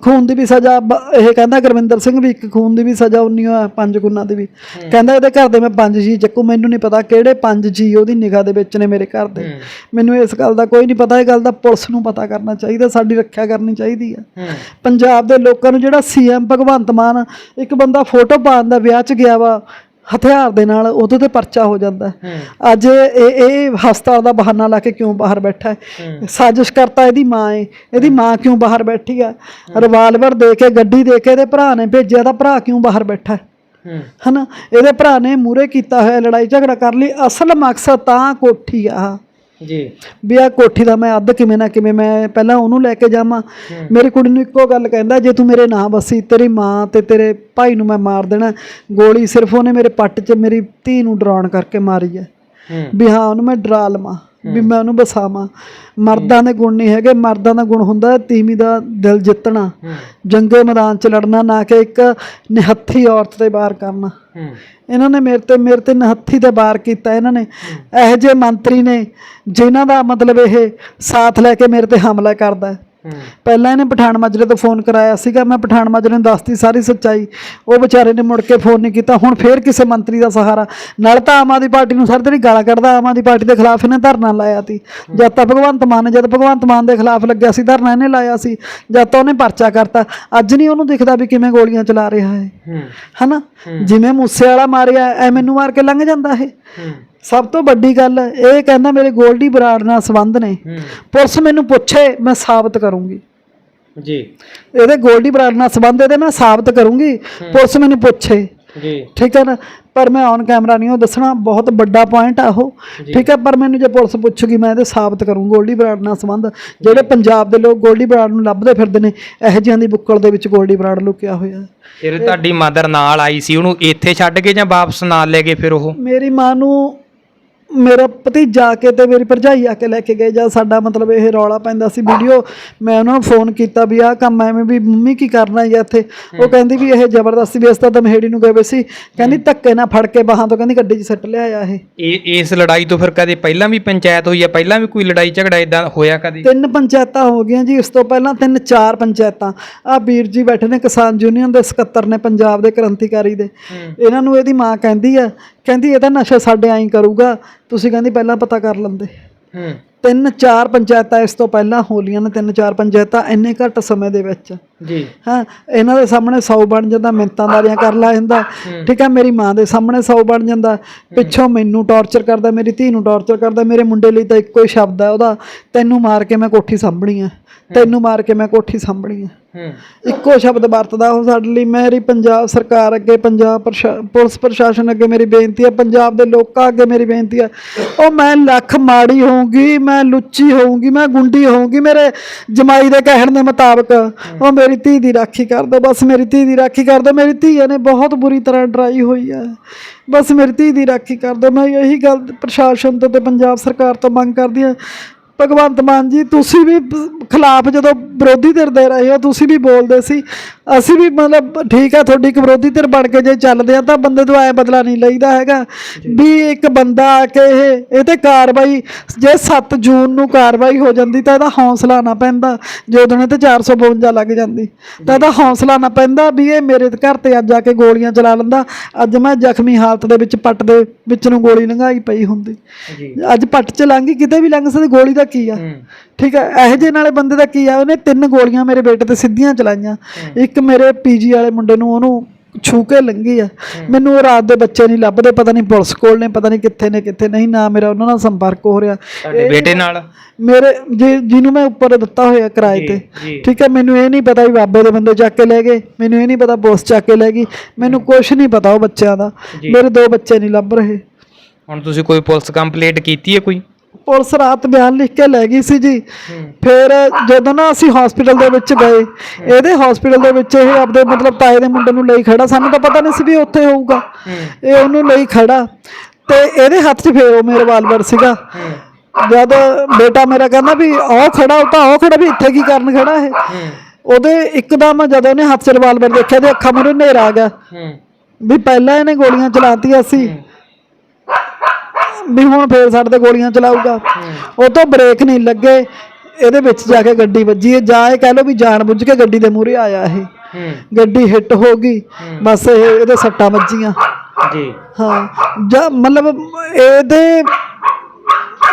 ਖੂਨ ਦੀ ਵੀ ਸਜ਼ਾ ਇਹ ਕਹਿੰਦਾ ਗੁਰਵਿੰਦਰ ਸਿੰਘ ਵੀ ਇੱਕ ਖੂਨ ਦੀ ਵੀ ਸਜ਼ਾ ਉਨੀ ਆ ਪੰਜ ਗੁਨਾ ਦੀ ਵੀ। ਕਹਿੰਦਾ ਇਹਦੇ ਘਰ ਦੇ ਮੈਂ ਪੰਜ ਜੀ ਚੱਕੂ ਮੈਨੂੰ ਨਹੀਂ ਪਤਾ ਕਿਹੜੇ ਪੰਜ ਜੀ ਉਹਦੀ ਨਿਗਾਹ ਦੇ ਵਿੱਚ ਨੇ ਮੇਰੇ ਘਰ ਦੇ। ਮੈਨੂੰ ਇਸ ਗੱਲ ਦਾ ਕੋਈ ਨਹੀਂ ਪਤਾ ਇਹ ਗੱਲ ਦਾ ਪੁਲਿਸ ਨੂੰ ਪਤਾ ਕਰਨਾ ਚਾਹੀਦਾ ਸਾਡੀ ਰੱਖਿਆ ਕਰਨੀ ਚਾਹੀਦੀ ਆ। ਹੂੰ। ਪੰਜਾਬ ਦੇ ਲੋਕਾਂ ਨੂੰ ਜਿਹੜਾ ਸੀਐਮ ਭਗਵੰਤ ਮਾਨ ਇੱਕ ਬੰਦਾ ਫੋਟੋ ਪਾਉਣ ਦਾ ਵਿਆਹ 'ਚ ਗਿਆ ਵਾ ਹਥਿਆਰ ਦੇ ਨਾਲ ਉਹਦੇ ਤੇ ਪਰਚਾ ਹੋ ਜਾਂਦਾ। ਅੱਜ ਇਹ ਇਹ ਹਸਪਤਾਲ ਦਾ ਬਹਾਨਾ ਲਾ ਕੇ ਕਿਉਂ ਬਾਹਰ ਬੈਠਾ ਹੈ? ਸਾਜ਼ਿਸ਼ ਕਰਤਾ ਇਹਦੀ ਮਾਂ ਹੈ ਇਹਦੀ ਮਾਂ ਕਿਉਂ ਬਾਹਰ ਬੈਠੀ ਆ? ਰਿਵਾਲਵਰ ਦੇ ਕੇ ਗੱਡੀ ਦੇ ਕੇ ਇਹਦੇ ਭਰਾ ਨੇ ਭੇਜਿਆ ਤਾਂ ਭਰਾ ਕਿਉਂ ਬਾਹਰ ਬੈਠਾ ਹੂੰ? ਹਨਾ? ਇਹਦੇ ਭਰਾ ਨੇ ਮੂਰੇ ਕੀਤਾ ਹੋਇਆ ਲੜਾਈ ਝਗੜਾ ਕਰ ਲਈ। ਅਸਲ ਮਕਸਦ ਤਾਂ ਕੋਠੀ ਆ। ਜੀ। ਵੀ ਆ ਕੋਠੀ ਦਾ ਮੈਂ ਅੱਧ ਕਿਵੇਂ ਨਾ ਕਿਵੇਂ ਮੈਂ ਪਹਿਲਾਂ ਉਹਨੂੰ ਲੈ ਕੇ ਜਾਵਾਂ। ਮੇਰੀ ਕੁੜੀ ਨੂੰ ਇੱਕੋ ਗੱਲ ਕਹਿੰਦਾ ਜੇ ਤੂੰ ਮੇਰੇ ਨਾਂ ਬਸੀ ਤੇਰੀ ਮਾਂ ਤੇ ਤੇਰੇ ਭਾਈ ਨੂੰ ਮੈਂ ਮਾਰ ਦੇਣਾ ਗੋਲੀ ਸਿਰਫ ਉਹਨੇ ਮੇਰੇ ਪੱਟ 'ਚ ਮੇਰੀ ਧੀ ਨੂੰ ਡਰਾਉਣ ਕਰਕੇ ਮਾਰੀ ਹੈ। ਵੀ ਹਾਂ ਉਹਨੂੰ ਮੈਂ ਡਰਾ ਲਵਾਂ ਵੀ ਮੈਂ ਉਹਨੂੰ ਬਸਾਵਾਂ। ਮਰਦਾਂ ਦੇ ਗੁਣ ਨਹੀਂ ਹੈਗੇ ਮਰਦਾਂ ਦਾ ਗੁਣ ਹੁੰਦਾ ਤੀਵੀਂ ਦਾ ਦਿਲ ਜਿੱਤਣਾ। ਜੰਗੇ ਮੈਦਾਨ 'ਚ ਲੜਨਾ ਨਾ ਕਿ ਇੱਕ ਨਿਹੱਥੀ ਔਰਤ ਤੇ ਵਾਰ ਕਰਨਾ। ਇਹਨਾਂ ਨੇ ਮੇਰੇ ਤੇ ਮੇਰੇ ਤੇ ਨਹੱਥੀ ਤੇ ਵਾਰ ਕੀਤਾ ਇਹਨਾਂ ਨੇ। ਇਹੋ ਜਿਹੇ ਮੰਤਰੀ ਨੇ ਜਿਨ੍ਹਾਂ ਦਾ ਮਤਲਬ ਇਹ ਸਾਥ ਲੈ ਕੇ ਮੇਰੇ ਤੇ ਹਮਲਾ ਕਰਦਾ ਪਹਿਲਾਂ ਇਹਨੇ ਪਠਾਨ ਮਾਜਰੇ ਤੋਂ ਫੋਨ ਕਰਾਇਆ ਸੀਗਾ ਮੈਂ ਪਠਾਨ ਮਾਜਰੇ ਨੂੰ ਦੱਸਤੀ ਸਾਰੀ ਸੱਚਾਈ। ਉਹ ਵਿਚਾਰੇ ਨੇ ਮੁੜ ਕੇ ਫੋਨ ਨਹੀਂ ਕੀਤਾ। ਹੁਣ ਫੇਰ ਕਿਸੇ ਮੰਤਰੀ ਦਾ ਸਹਾਰਾ। ਨਾਲ ਤਾਂ ਆਮ ਆਦਮੀ ਪਾਰਟੀ ਨੂੰ ਸਾਰੀ ਦਿਹਾੜੀ ਗਾਲਾਂ ਕੱਢਦਾ ਆਮ ਆਦਮੀ ਪਾਰਟੀ ਦੇ ਖਿਲਾਫ ਇਹਨੇ ਧਰਨਾ ਲਾਇਆ ਸੀ। ਜਦ ਤਾਂ ਭਗਵੰਤ ਮਾਨ ਜਦ ਭਗਵੰਤ ਮਾਨ ਦੇ ਖਿਲਾਫ ਲੱਗਿਆ ਸੀ ਧਰਨਾ ਇਹਨੇ ਲਾਇਆ ਸੀ। ਜਦ ਤਾਂ ਉਹਨੇ ਪਰਚਾ ਕਰਤਾ। ਅੱਜ ਨਹੀਂ ਉਹਨੂੰ ਦਿਖਦਾ ਵੀ ਕਿਵੇਂ ਗੋਲੀਆਂ ਚਲਾ ਰਿਹਾ ਹੈ ਹੂੰ। ਹਨਾ? ਜਿਵੇਂ ਮੂਸੇ ਵਾਲਾ ਮਾਰਿਆ ਐ ਮੈਨੂੰ ਮਾਰ ਕੇ ਲੰਘ ਜਾਂਦਾ ਇਹ। ਹੂੰ। ਸਭ ਤੋਂ ਵੱਡੀ ਗੱਲ ਇਹ ਕਹਿੰਦਾ ਮੇਰੇ ਗੋਲਡੀ ਬਰਾੜ ਨਾਲ ਸੰਬੰਧ ਨੇ। ਪੁਲਿਸ ਮੈਨੂੰ ਪੁੱਛੇ ਮੈਂ ਸਾਬਤ ਕਰੂੰਗੀ। ਜੀ। ਇਹਦੇ ਗੋਲਡੀ ਬਰਾੜ ਨਾਲ ਸੰਬੰਧ ਇਹਦੇ ਮੈਂ ਸਾਬਤ ਕਰੂੰਗੀ ਪੁਲਿਸ ਮੈਨੂੰ ਪੁੱਛੇ। ਜੀ। ਠੀਕ ਹੈ ਨਾ? ਪਰ ਮੈਂ ਔਨ ਕੈਮਰਾ ਨਹੀਂ ਉਹ ਦੱਸਣਾ ਬਹੁਤ ਵੱਡਾ ਪੁਆਇੰਟ ਆ ਉਹ। ਠੀਕ ਹੈ ਪਰ ਮੈਨੂੰ ਜੇ ਪੁਲਿਸ ਪੁੱਛੂਗੀ ਮੈਂ ਇਹਦੇ ਸਾਬਤ ਕਰੂੰ ਗੋਲਡੀ ਬਰਾੜ ਨਾਲ ਸੰਬੰਧ। ਜਿਹੜੇ ਪੰਜਾਬ ਦੇ ਲੋਕ ਗੋਲਡੀ ਬਰਾੜ ਨੂੰ ਲੱਭਦੇ ਫਿਰਦੇ ਨੇ ਇਹੋ ਜਿਹਿਆਂ ਦੀ ਬੁੱਕਲ ਦੇ ਵਿੱਚ ਗੋਲਡੀ ਬਰਾੜ ਲੁਕਿਆ ਹੋਇਆ। ਫਿਰ ਤੁਹਾਡੀ ਮਦਰ ਨਾਲ ਆਈ ਸੀ ਉਹਨੂੰ ਇੱਥੇ ਛੱਡ ਕੇ ਜਾਂ ਵਾਪਸ ਨਾਲ ਲੈ ਗਏ ਫਿਰ ਉਹ? ਮੇਰੀ ਮਾਂ ਨੂੰ ਮੇਰਾ ਭਤੀਜਾ ਆ ਕੇ ਤੇ ਮੇਰੀ ਭਰਜਾਈ ਆ ਕੇ ਲੈ ਕੇ ਗਏ ਜਦ ਸਾਡਾ ਮਤਲਬ ਇਹ ਰੌਲਾ ਪੈਂਦਾ ਸੀ ਵੀਡੀਓ ਮੈਂ ਉਹਨਾਂ ਨੂੰ ਫੋਨ ਕੀਤਾ ਵੀ ਆਹ ਕੰਮ ਐਵੇਂ ਵੀ ਮੰਮੀ ਕੀ ਕਰਨਾ ਹੈ ਇੱਥੇ? ਉਹ ਕਹਿੰਦੀ ਵੀ ਇਹ ਜ਼ਬਰਦਸਤੀ ਵੀ ਇਸ ਤਾਂ ਮਹੇੜੀ ਨੂੰ ਗਏ ਵੇ ਸੀ। ਕਹਿੰਦੀ ਧੱਕੇ ਨਾਲ ਫੜ ਕੇ ਬਾਹਾਂ ਤੋਂ ਕਹਿੰਦੀ ਗੱਡੀ 'ਚ ਸੱਟ ਲਿਆਇਆ ਇਹ। ਇਹ ਇਸ ਲੜਾਈ ਤੋਂ ਫਿਰ ਕਦੇ ਪਹਿਲਾਂ ਵੀ ਪੰਚਾਇਤ ਹੋਈ ਹੈ ਪਹਿਲਾਂ ਵੀ ਕੋਈ ਲੜਾਈ ਝਗੜਾ ਇਦਾਂ ਹੋਇਆ ਕਦੇ? ਤਿੰਨ ਪੰਚਾਇਤਾਂ ਹੋ ਗਈਆਂ ਜੀ ਇਸ ਤੋਂ ਪਹਿਲਾਂ ਤਿੰਨ ਚਾਰ ਪੰਚਾਇਤਾਂ। ਆ ਵੀਰ ਜੀ ਬੈਠੇ ਨੇ ਕਿਸਾਨ ਯੂਨੀਅਨ ਦੇ ਸਕੱਤਰ ਨੇ ਪੰਜਾਬ ਦੇ ਕ੍ਰਾਂਤੀਕਾਰੀ ਦੇ। ਇਹਨਾਂ ਨੂੰ ਇਹਦੀ ਮਾਂ ਕਹਿੰਦੀ ਆ ਕਹਿੰਦੀ ਇਹ ਤਾਂ ਨਸ਼ਾ ਸਾਡੇ ਆਈ ਕਰੂਗਾ। ਤੁਸੀਂ ਕਹਿੰਦੀ ਪਹਿਲਾਂ ਪਤਾ ਕਰ ਲੈਂਦੇ। ਹੂੰ। ਤਿੰਨ ਚਾਰ ਪੰਚਾਇਤਾਂ ਇਸ ਤੋਂ ਪਹਿਲਾਂ ਹੋਲੀਆਂ ਨੇ ਤਿੰਨ ਚਾਰ ਪੰਚਾਇਤਾਂ ਇੰਨੇ ਘੱਟ ਸਮੇਂ ਦੇ ਵਿੱਚ। ਜੀ। ਹਾਂ ਇਹਨਾਂ ਦੇ ਸਾਹਮਣੇ 100 ਬਣ ਜਾਂਦਾ ਮਿੰਤਾਂ ਦਾਰੀਆਂ ਕਰ ਲਾ ਜਾਂਦਾ। ਠੀਕ ਹੈ ਮੇਰੀ ਮਾਂ ਦੇ ਸਾਹਮਣੇ 100 ਬਣ ਜਾਂਦਾ। ਪਿੱਛੋਂ ਮੈਨੂੰ ਟੌਰਚਰ ਕਰਦਾ ਮੇਰੀ ਧੀ ਨੂੰ ਟੌਰਚਰ ਕਰਦਾ ਮੇਰੇ ਮੁੰਡੇ ਲਈ ਤਾਂ ਇੱਕੋ ਹੀ ਸ਼ਬਦ ਹੈ ਉਹਦਾ ਤੈਨੂੰ ਮਾਰ ਕੇ ਮੈਂ ਕੋਠੀ ਸਾਂਭਣੀ ਆ। ਤੈਨੂੰ ਮਾਰ ਕੇ ਮੈਂ ਕੋਠੀ ਸਾਂਭਣੀ ਆ। ਇੱਕੋ ਸ਼ਬਦ ਵਰਤਦਾ ਉਹ ਸਾਡੇ ਲਈ। ਮੇਰੀ ਪੰਜਾਬ ਸਰਕਾਰ ਅੱਗੇ ਪੰਜਾਬ ਪੁਲਿਸ ਪ੍ਰਸ਼ਾਸਨ ਅੱਗੇ ਮੇਰੀ ਬੇਨਤੀ ਹੈ ਪੰਜਾਬ ਦੇ ਲੋਕਾਂ ਅੱਗੇ ਮੇਰੀ ਬੇਨਤੀ ਹੈ ਉਹ ਮੈਂ ਲੱਖ ਮਾੜੀ ਹੋਊਂਗੀ ਮੈਂ ਲੁੱਚੀ ਹੋਊਂਗੀ ਮੈਂ ਗੁੰਡੀ ਹੋਊਂਗੀ ਮੇਰੇ ਜਮਾਈ ਦੇ ਕਹਿਣ ਦੇ ਮੁਤਾਬਕ। ਉਹ ਮੇਰੀ ਧੀ ਦੀ ਰਾਖੀ ਕਰ ਦੋ, ਬਸ ਮੇਰੀ ਧੀ ਦੀ ਰਾਖੀ ਕਰ ਦੋ। ਮੇਰੀ ਧੀ ਨੇ ਬਹੁਤ ਬੁਰੀ ਤਰ੍ਹਾਂ ਡਰਾਈ ਹੋਈ ਹੈ। ਬਸ ਮੇਰੀ ਧੀ ਦੀ ਰਾਖੀ ਕਰ ਦੋ। ਮੈਂ ਇਹੀ ਗੱਲ ਪ੍ਰਸ਼ਾਸਨ ਤੋਂ ਤੇ ਪੰਜਾਬ ਸਰਕਾਰ ਤੋਂ ਮੰਗ ਕਰਦੀ ਹਾਂ ਭਗਵੰਤ ਮਾਨ ਜੀ ਤੁਸੀਂ ਵੀ ਖਿਲਾਫ ਜਦੋਂ ਵਿਰੋਧੀ ਧਿਰ ਦੇ ਰਹੇ ਹੋ ਤੁਸੀਂ ਵੀ ਬੋਲਦੇ ਸੀ। ਅਸੀਂ ਵੀ ਮਤਲਬ ਠੀਕ ਆ ਤੁਹਾਡੀ ਇੱਕ ਵਿਰੋਧੀ ਧਿਰ ਬਣ ਕੇ ਜੇ ਚੱਲਦੇ ਆ ਤਾਂ ਬੰਦੇ ਤੋਂ ਐ ਬਦਲਾ ਨਹੀਂ ਲਈਦਾ ਹੈਗਾ। ਵੀ ਇੱਕ ਬੰਦਾ ਆ ਕੇ ਇਹ ਇਹ ਤੇ ਕਾਰਵਾਈ ਜੇ 7 ਜੂਨ ਨੂੰ ਕਾਰਵਾਈ ਹੋ ਜਾਂਦੀ ਤਾਂ ਇਹਦਾ ਹੌਸਲਾ ਨਾ ਪੈਂਦਾ। ਜੋ ਦਿਨੇ ਤੇ 452 ਲੱਗ ਜਾਂਦੀ ਤਾਂ ਇਹਦਾ ਹੌਸਲਾ ਨਾ ਪੈਂਦਾ ਵੀ ਇਹ ਮੇਰੇ ਘਰ ਤੇ ਅੱਜ ਆ ਕੇ ਗੋਲੀਆਂ ਚਲਾ ਲੈਂਦਾ। ਅੱਜ ਮੈਂ ਜ਼ਖਮੀ ਹਾਲਤ ਦੇ ਵਿੱਚ ਪੱਟ ਦੇ ਵਿੱਚ ਨੂੰ ਗੋਲੀ ਲੰਘਾਈ ਪਈ ਹੁੰਦੀ। ਅੱਜ ਪੱਟ ਚ ਲੰਘੀ ਕਿਤੇ ਵੀ ਲੰਘ ਸਕਦੀ ਗੋਲੀ ਦਾ ਕੀ ਆ? ਠੀਕ ਹੈ ਇਹੋ ਜਿਹੇ ਨਾਲੇ ਬੰਦੇ ਦਾ ਕੀ ਆ ਉਹਨੇ ਤਿੰਨ ਗੋਲੀਆਂ ਮੇਰੇ ਬੇਟੇ ਤੇ ਸਿੱਧੀਆਂ ਚਲਾਈਆਂ। ਇੱਕ ਮੇਰੇ ਪੀਜੀ ਵਾਲੇ ਮੁੰਡੇ ਨੂੰ ਉਹਨੂੰ ਛੂ ਕੇ ਲੰਗੀ ਆ। ਮੈਨੂੰ ਉਹ ਰਾਤ ਦੇ ਬੱਚੇ ਨਹੀਂ ਲੱਭਦੇ ਪਤਾ ਨਹੀਂ ਪੁਲਿਸ ਕੋਲ ਨੇ ਪਤਾ ਨਹੀਂ ਕਿੱਥੇ ਨੇ ਕਿੱਥੇ ਨਹੀਂ ਨਾ ਮੇਰਾ ਉਹਨਾਂ ਨਾਲ ਸੰਪਰਕ ਹੋ ਰਿਹਾ। ਤੁਹਾਡੇ ਬੇਟੇ ਨਾਲ? ਮੇਰੇ ਜਿਹਨੂੰ ਮੈਂ ਉੱਪਰ ਦਿੱਤਾ ਹੋਇਆ ਕਿਰਾਏ ਤੇ। ਠੀਕ ਹੈ ਮੈਨੂੰ ਇਹ ਨਹੀਂ ਪਤਾ ਵੀ ਬਾਬੇ ਦੇ ਬੰਦੇ ਚੱਕ ਕੇ ਲੈ ਗਏ ਮੈਨੂੰ ਇਹ ਨਹੀਂ ਪਤਾ ਪੁਲਿਸ ਚੱਕ ਕੇ ਲੈ ਗਈ ਮੈਨੂੰ ਕੁਝ ਨਹੀਂ ਪਤਾ ਉਹ ਬੱਚਿਆਂ ਦਾ। ਮੇਰੇ ਦੋ ਬੱਚੇ ਨਹੀਂ ਲੱਭ ਰਹੇ। ਹੁਣ ਤੁਸੀਂ ਕੋਈ ਪੁਲਿਸ ਕੰਪਲੇਂਟ ਕੀਤੀ ਹੈ ਕੋਈ? ਪੁਲਿਸ ਰਾਤ ਬਿਆਨ ਲਿਖ ਕੇ ਲੈ ਗਈ ਸੀ ਜੀ। ਫਿਰ ਜਦੋਂ ਨਾ ਅਸੀਂ ਹਸਪੀਟਲ ਦੇ ਵਿੱਚ ਗਏ ਇਹਦੇ ਹਸਪੀਟਲ ਦੇ ਵਿੱਚ ਇਹ ਆਪਦੇ ਮਤਲਬ ਤਾਏ ਦੇ ਮੁੰਡੇ ਨੂੰ ਲਈ ਖੜਾ। ਸਾਨੂੰ ਤਾਂ ਪਤਾ ਨਹੀਂ ਸੀ ਵੀ ਉੱਥੇ ਹੋਊਗਾ। ਇਹ ਉਹਨੂੰ ਲਈ ਖੜਾ। ਤੇ ਇਹਦੇ ਹੱਥ 'ਚ ਫੇਰ ਉਹ ਮੇਰੇ ਰਿਵਾਲਵਰ ਸੀਗਾ। ਜਦ ਬੇਟਾ ਮੇਰਾ ਕਹਿੰਦਾ ਵੀ ਉਹ ਖੜਾ ਉਹ ਤਾਂ ਉਹ ਖੜਾ ਵੀ ਇੱਥੇ ਕੀ ਕਰਨ ਖੜਾ ਇਹ? ਉਹਦੇ ਇੱਕਦਮ ਜਦੋਂ ਉਹਨੇ ਹੱਥ 'ਚ ਰਿਵਾਲਵਰ ਦੇਖਿਆ ਤੇ ਅੱਖਾਂ ਮੂਹਰੇ ਹਨੇਰਾ ਆ ਗਿਆ। ਵੀ ਪਹਿਲਾਂ ਇਹਨੇ ਗੋਲੀਆਂ ਚਲਾਤੀਆਂ ਸੀ। ਵੀ ਹੁਣ ਫੇਰ ਸਾਡੇ ਤੇ ਗੋਲੀਆਂ ਚਲਾਊਗਾ। ਉਹ ਤੋਂ ਬ੍ਰੇਕ ਨਹੀਂ ਲੱਗੇ। ਇਹਦੇ ਵਿੱਚ ਜਾ ਕੇ ਗੱਡੀ ਵੱਜੀ। ਹੈ ਜਾਂ ਇਹ ਕਹਿ ਲਓ ਵੀ ਜਾਣ ਬੁੱਝ ਕੇ ਗੱਡੀ ਦੇ ਮੂਹਰੇ ਆਇਆ ਇਹ। ਗੱਡੀ ਹਿੱਟ ਹੋ ਗਈ। ਬਸ ਇਹ ਇਹਦੇ ਸੱਟਾਂ ਵੱਜੀਆਂ। ਜੀ। ਹਾਂ। ਜਾਂ ਮਤਲਬ ਇਹਦੇ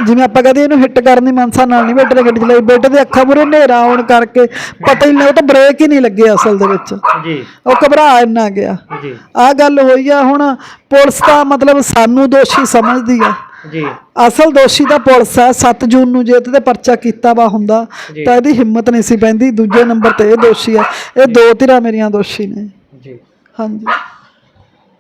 ਜਿਵੇਂ ਆਪਾਂ ਕਹਦੇ ਇਹਨੂੰ ਹਿੱਟ ਕਰਨ ਦੀ ਮਨਸਾ ਨਾਲ ਨਹੀਂ ਬੇਟੇ ਨੇ ਗੱਡੀ ਚਲਾਈ ਬੇਟੇ ਦੇ ਅੱਖਾਂ ਮੂਰੇ ਹਨੇਰਾ ਆਉਣ ਕਰਕੇ ਪਤਾ ਹੀ ਨਹੀਂ ਉਹ ਤਾਂ ਬ੍ਰੇਕ ਹੀ ਨਹੀਂ ਲੱਗੇ ਅਸਲ ਦੇ ਵਿੱਚ। ਜੀ। ਉਹ ਘਬਰਾ ਇੰਨਾ ਗਿਆ। ਜੀ। ਆ ਗੱਲ ਹੋਈ ਆ ਹੁਣ ਪੁਲਿਸ ਤਾਂ ਮਤਲਬ ਸਾਨੂੰ ਦੋਸ਼ੀ ਸਮਝਦੀ ਆ। ਜੀ। ਅਸਲ ਦੋਸ਼ੀ ਤਾਂ ਪੁਲਿਸ ਆ 7 ਜੂਨ ਨੂੰ ਜੇ ਇਹਦੇ ਤੇ ਪਰਚਾ ਕੀਤਾ ਵਾ ਹੁੰਦਾ। ਤਾਂ ਇਹਦੀ ਹਿੰਮਤ ਨਹੀਂ ਸੀ ਪੈਂਦੀ ਦੂਜੇ ਨੰਬਰ ਤੇ ਇਹ ਦੋਸ਼ੀ ਆ। ਇਹ ਦੋ ਧਿਰਾਂ ਮੇਰੀਆਂ ਦੋਸ਼ੀ ਨੇ। ਜੀ। ਹਾਂਜੀ।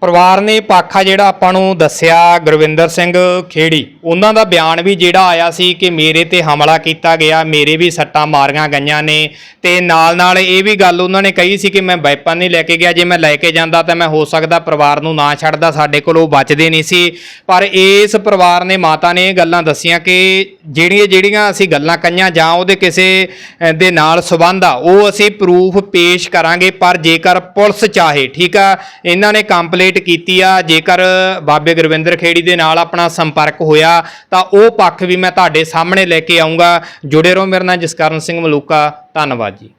ਪਰਿਵਾਰ ਨੇ ਪਾਖਾ ਜਿਹੜਾ ਆਪਾਂ ਨੂੰ ਦੱਸਿਆ, ਗੁਰਵਿੰਦਰ ਸਿੰਘ ਖੇੜੀ, ਉਹਨਾਂ ਦਾ ਬਿਆਨ ਵੀ ਜਿਹੜਾ ਆਇਆ ਸੀ ਕਿ ਮੇਰੇ ਤੇ ਹਮਲਾ ਕੀਤਾ ਗਿਆ, ਮੇਰੇ ਵੀ ਸੱਟਾਂ ਮਾਰੀਆਂ ਗਈਆਂ ਨੇ ਤੇ ਨਾਲ ਨਾਲ ਇਹ ਵੀ ਗੱਲ ਉਹਨਾਂ ਨੇ ਕਹੀ ਸੀ ਕਿ ਮੈਂ ਵੈਪਨ ਨਹੀਂ ਲੈ ਕੇ ਗਿਆ, ਜੇ ਮੈਂ ਲੈ ਕੇ ਜਾਂਦਾ ਤਾਂ ਮੈਂ ਹੋ ਸਕਦਾ ਪਰਿਵਾਰ ਨੂੰ ਨਾ ਛੱਡਦਾ, ਸਾਡੇ ਕੋਲ ਉਹ ਬਚਦੇ ਨਹੀਂ ਸੀ। ਪਰ ਇਸ ਪਰਿਵਾਰ ਨੇ ਮਾਤਾ ਨੇ ਇਹ ਗੱਲਾਂ ਦੱਸੀਆਂ ਕਿ ਜਿਹੜੀਆਂ ਜਿਹੜੀਆਂ ਅਸੀਂ ਗੱਲਾਂ ਕਹੀਆਂ ਜਾਂ ਉਹਦੇ ਕਿਸੇ ਦੇ ਨਾਲ ਸਬੰਧ ਆ, ਉਹ ਅਸੀਂ ਪ੍ਰੂਫ ਪੇਸ਼ ਕਰਾਂਗੇ, ਪਰ ਜੇਕਰ ਪੁਲਿਸ ਚਾਹੇ, ਠੀਕ ਆ? ਇਹਨਾਂ ਨੇ ਕੰਪਲੀਟ ਕੀਤੀ ਆ, ਜੇਕਰ ਬਾਬੇ ਗੁਰਵਿੰਦਰ ਖੇੜੀ ਦੇ ਨਾਲ ਆਪਣਾ ਸੰਪਰਕ ਹੋਇਆ, ਤਾਂ ਉਹ ਪੱਖ ਵੀ ਮੈਂ ਤੁਹਾਡੇ ਸਾਹਮਣੇ ਲੈ ਕੇ ਆਉਂਗਾ ਜੁੜੇ ਰਹੋ ਮੇਰੇ ਨਾਲ ਜਸਕਰਨ ਸਿੰਘ ਮਲੂਕਾ, ਧੰਨਵਾਦ ਜੀ।